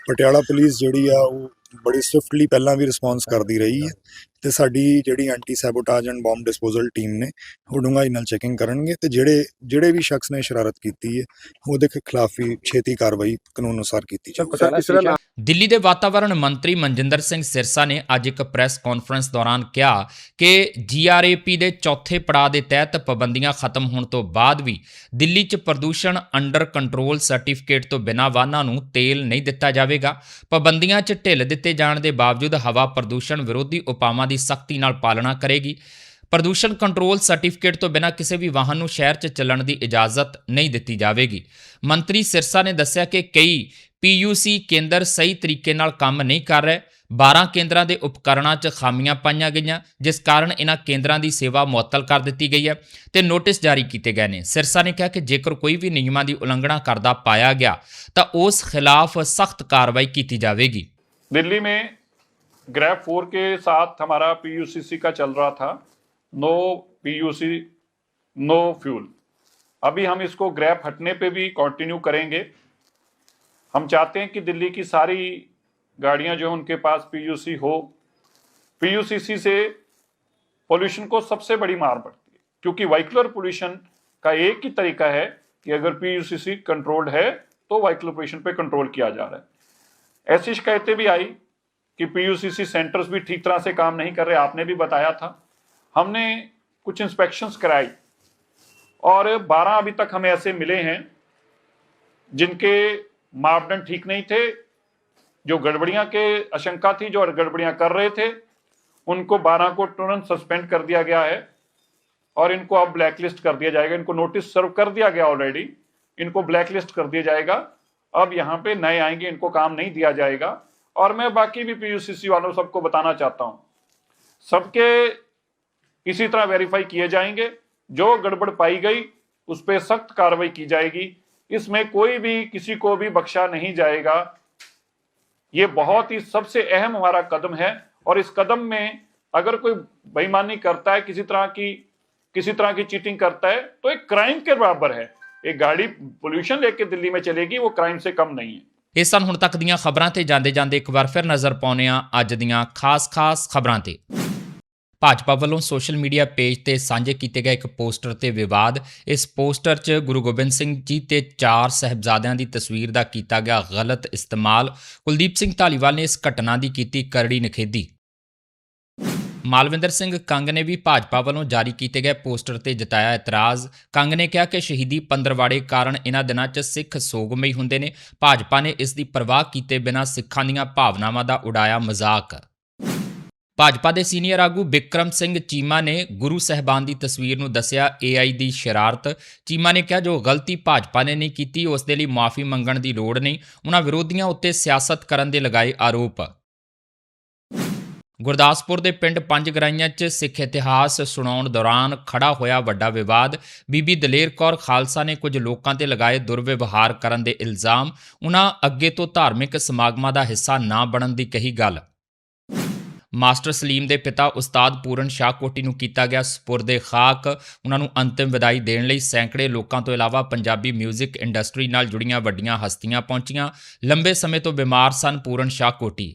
ਪਟਿਆਲਾ ਪੁਲਿਸ ਜਿਹੜੀ ਆ, ਉਹ ਬੜੀ ਸਵਿਫਟਲੀ ਪਹਿਲਾਂ ਵੀ ਰਿਸਪੌਂਸ ਕਰਦੀ ਰਹੀ ਹੈ ਤੇ ਸਾਡੀ ਜਿਹੜੀ anti sabotage and bomb disposal team ਨੇ ਉਹ ਡੂੰਘਾਈ ਨਾਲ ਚੈਕਿੰਗ ਕਰਨਗੇ ਤੇ ਜਿਹੜੇ ਜਿਹੜੇ ਵੀ ਸ਼ਖਸ ਨੇ ਸ਼ਰਾਰਤ ਕੀਤੀ ਹੈ ਉਹਦੇ ਖਿਲਾਫ ਵੀ ਛੇਤੀ ਕਾਰਵਾਈ ਕਾਨੂੰਨ ਅਨੁਸਾਰ ਕੀਤੀ ਜਾਵੇ ਦਿੱਲੀ ਦੇ ਵਾਤਾਵਰਣ ਮੰਤਰੀ ਮਨਜਿੰਦਰ ਸਿੰਘ ਸਿਰਸਾ ਨੇ ਅੱਜ ਇੱਕ ਪ੍ਰੈਸ ਕਾਨਫਰੰਸ ਦੌਰਾਨ ਕਿਹਾ ਕਿ ਜੀਆਰਏਪੀ ਦੇ ਚੌਥੇ ਪੜਾਅ ਦੇ ਤਹਿਤ ਪਾਬੰਦੀਆਂ ਖਤਮ ਹੋਣ ਤੋਂ ਬਾਅਦ ਵੀ ਦਿੱਲੀ 'ਚ ਪ੍ਰਦੂਸ਼ਣ ਅੰਡਰ ਕੰਟਰੋਲ ਸਰਟੀਫਿਕੇਟ ਤੋਂ ਬਿਨਾਂ ਵਾਹਨਾਂ ਨੂੰ ਤੇਲ ਨਹੀਂ ਦਿੱਤਾ ਜਾਵੇਗਾ। ਪਾਬੰਦੀਆਂ 'ਚ ਢਿੱਲ ਦਿੱਤੇ ਦਿੱਤੇ ਜਾਣ ਦੇ ਬਾਵਜੂਦ ਹਵਾ ਪ੍ਰਦੂਸ਼ਣ ਵਿਰੋਧੀ ਉਪਾਵਾਂ ਦੀ ਸਖਤੀ ਨਾਲ ਪਾਲਣਾ ਕਰੇਗੀ। ਪ੍ਰਦੂਸ਼ਣ ਕੰਟਰੋਲ ਸਰਟੀਫਿਕੇਟ ਤੋਂ ਬਿਨਾਂ ਕਿਸੇ ਵੀ ਵਾਹਨ ਨੂੰ ਸ਼ਹਿਰ 'ਚ ਚੱਲਣ ਦੀ ਇਜਾਜ਼ਤ ਨਹੀਂ ਦਿੱਤੀ ਜਾਵੇਗੀ। ਮੰਤਰੀ ਸਿਰਸਾ ਨੇ ਦੱਸਿਆ ਕਿ ਕਈ ਪੀਯੂਸੀ ਕੇਂਦਰ ਸਹੀ ਤਰੀਕੇ ਨਾਲ ਕੰਮ ਨਹੀਂ ਕਰ ਰਹੇ। 12 ਕੇਂਦਰਾਂ ਦੇ ਉਪਕਰਣਾਂ 'ਚ ਖਾਮੀਆਂ ਪਾਈਆਂ ਗਈਆਂ, ਜਿਸ ਕਾਰਨ ਇਹਨਾਂ ਕੇਂਦਰਾਂ ਦੀ ਸੇਵਾ ਮੁਅੱਤਲ ਕਰ ਦਿੱਤੀ ਗਈ ਹੈ ਤੇ ਨੋਟਿਸ ਜਾਰੀ ਕੀਤੇ ਗਏ ਨੇ। ਸਿਰਸਾ ਨੇ ਕਿਹਾ ਕਿ ਜੇਕਰ ਕੋਈ ਵੀ ਨਿਯਮਾਂ ਦੀ ਉਲੰਘਣਾ ਕਰਦਾ ਪਾਇਆ ਗਿਆ, ਤਾਂ ਉਸ ਖਿਲਾਫ ਸਖਤ ਕਾਰਵਾਈ ਕੀਤੀ ਜਾਵੇਗੀ। दिल्ली में ग्रैप फोर के साथ हमारा पीयूसीसी का चल रहा था। नो पीयूसी नो फ्यूल अभी हम इसको ग्रैप हटने पे भी कंटिन्यू करेंगे। हम चाहते हैं कि दिल्ली की सारी गाड़ियाँ जो उनके पास पीयूसी हो। पीयूसीसी से पोल्यूशन को सबसे बड़ी मार पड़ती है, क्योंकि वाइकुलर पोल्यूशन का एक ही तरीका है कि अगर पीयूसीसी कंट्रोल्ड है तो वाइकुलर पोल्यूशन पे कंट्रोल किया जा रहा है। ऐसी शिकायतें भी आई कि पीयूसीसी सेंटर्स भी ठीक तरह से काम नहीं कर रहे। आपने भी बताया था। हमने कुछ इंस्पेक्शंस कराई और 12 अभी तक हमें ऐसे मिले हैं जिनके मापदंड ठीक नहीं थे, जो गड़बड़ियाँ के आशंका थी, जो गड़बड़ियाँ कर रहे थे, उनको 12 को तुरंत सस्पेंड कर दिया गया है और इनको अब ब्लैकलिस्ट कर दिया जाएगा। इनको नोटिस सर्व कर दिया गया ऑलरेडी इनको ब्लैकलिस्ट कर दिया जाएगा। अब यहाँ पे नए आएँगे, इनको काम नहीं दिया जाएगा। और मैं बाकी भी पीयूसीसी वालों सबको बताना चाहता हूँ। सबके इसी तरह वेरीफाई किए जाएँगे। जो गड़बड़ पाई गई, उस पर सख्त कार्रवाई की जाएगी। इसमें कोई भी किसी को भी बख्शा नहीं जाएगा। ये बहुत ही सबसे अहम हमारा कदम है। और इस कदम में अगर कोई बेईमानी करता है, किसी तरह की, किसी तरह की चीटिंग करता है तो एक क्राइम के बराबर है। एक गाड़ी पोल्यूशन लेके दिल्ली में चलेगी वो क्राइम से कम नहीं है ਇਹ ਸਨ ਹੁਣ ਤੱਕ ਦੀਆਂ ਖਬਰਾਂ ਤੇ ਜਾਂਦੇ ਜਾਂਦੇ ਇੱਕ ਵਾਰ ਫਿਰ ਨਜ਼ਰ ਪਾਉਂਦੇ ਹਾਂ ਅੱਜ ਦੀਆਂ ਖਾਸ-ਖਾਸ ਖਬਰਾਂ ਤੇ ਭਾਜਪਾ ਵੱਲੋਂ ਸੋਸ਼ਲ ਮੀਡੀਆ ਪੇਜ ਤੇ ਸਾਂਝੇ ਕੀਤੇ ਗਏ ਇੱਕ ਪੋਸਟਰ ਤੇ ਵਿਵਾਦ ਇਸ ਪੋਸਟਰ 'ਚ ਗੁਰੂ ਗੋਬਿੰਦ ਸਿੰਘ ਜੀ ਤੇ ਚਾਰ ਸਹਿਬਜ਼ਾਦਿਆਂ ਦੀ ਤਸਵੀਰ ਦਾ ਕੀਤਾ ਗਿਆ ਗਲਤ ਇਸਤੇਮਾਲ ਕੁਲਦੀਪ ਸਿੰਘ ਢਾਲੀਵਾਲ ਨੇ ਇਸ ਘਟਨਾ ਦੀ ਕੀਤੀ ਕਰੜੀ ਨਿਖੇਧੀ ਮਾਲਵਿੰਦਰ ਸਿੰਘ ਕੰਗ ਨੇ ਵੀ ਭਾਜਪਾ ਵੱਲੋਂ ਜਾਰੀ ਕੀਤੇ ਗਏ ਪੋਸਟਰ ਤੇ ਜਤਾਇਆ ਇਤਰਾਜ਼। ਕੰਗ ਨੇ ਕਿਹਾ ਕਿ ਸ਼ਹੀਦੀ ਪੰਦਰਵਾੜੇ ਕਾਰਨ ਇਹਨਾਂ ਦਿਨਾਂ 'ਚ ਸਿੱਖ ਸੋਗਮਈ ਹੁੰਦੇ ਨੇ। ਭਾਜਪਾ ਨੇ ਇਸ ਦੀ ਪਰਵਾਹ ਕੀਤੇ ਬਿਨਾਂ ਸਿੱਖਾਂ ਦੀਆਂ ਭਾਵਨਾਵਾਂ ਦਾ ਉਡਾਇਆ ਮਜ਼ਾਕ। ਭਾਜਪਾ ਦੇ ਸੀਨੀਅਰ ਆਗੂ ਵਿਕਰਮ ਸਿੰਘ ਚੀਮਾ ਨੇ ਗੁਰੂ ਸਹਿਬਾਨ ਦੀ ਤਸਵੀਰ ਨੂੰ ਦੱਸਿਆ AI ਦੀ ਸ਼ਰਾਰਤ। ਚੀਮਾ ਨੇ ਕਿਹਾ, ਜੋ ਗਲਤੀ ਭਾਜਪਾ ਨੇ ਨਹੀਂ ਕੀਤੀ, ਉਸ ਦੇ ਲਈ ਮਾਫੀ ਮੰਗਣ ਦੀ ਲੋੜ ਨਹੀਂ। ਉਹਨਾਂ ਵਿਰੋਧੀਆਂ ਉੱਤੇ ਸਿਆਸਤ ਕਰਨ ਦੇ ਲਗਾਏ ਆਰੋਪ। ਗੁਰਦਾਸਪੁਰ ਦੇ ਪਿੰਡ ਪੰਜ ਗਰਾਈਆਂ 'ਚ ਸਿੱਖ ਇਤਿਹਾਸ ਸੁਣਾਉਣ ਦੌਰਾਨ ਖੜਾ ਹੋਇਆ ਵੱਡਾ ਵਿਵਾਦ। ਬੀਬੀ ਦਲੇਰ ਕੌਰ ਖਾਲਸਾ ਨੇ ਕੁਝ ਲੋਕਾਂ ਤੇ ਲਗਾਏ ਦੁਰਵਿਵਹਾਰ ਕਰਨ ਦੇ ਇਲਜ਼ਾਮ। ਉਹਨਾਂ ਅੱਗੇ ਤੋਂ ਧਾਰਮਿਕ ਸਮਾਗਮਾਂ ਦਾ ਹਿੱਸਾ ਨਾ ਬਣਨ ਦੀ ਕਹੀ ਗੱਲ। ਮਾਸਟਰ ਸਲੀਮ ਦੇ ਪਿਤਾ ਉਸਤਾਦ ਪੂਰਨ ਸ਼ਾਹ ਕੋਟੀ ਨੂੰ ਕੀਤਾ ਗਿਆ ਸਪੁਰਦੇ ਖਾਕ। ਉਹਨਾਂ ਨੂੰ ਅੰਤਿਮ ਵਿਦਾਈ ਦੇਣ ਲਈ ਸੈਂਕੜੇ ਲੋਕਾਂ ਤੋਂ ਇਲਾਵਾ ਪੰਜਾਬੀ 뮤직 ਇੰਡਸਟਰੀ ਨਾਲ ਜੁੜੀਆਂ ਵੱਡੀਆਂ ਹਸਤੀਆਂ ਪਹੁੰਚੀਆਂ। ਲੰਬੇ ਸਮੇਂ ਤੋਂ ਬਿਮਾਰ ਸਨ ਪੂਰਨ ਸ਼ਾਹ ਕੋਟੀ।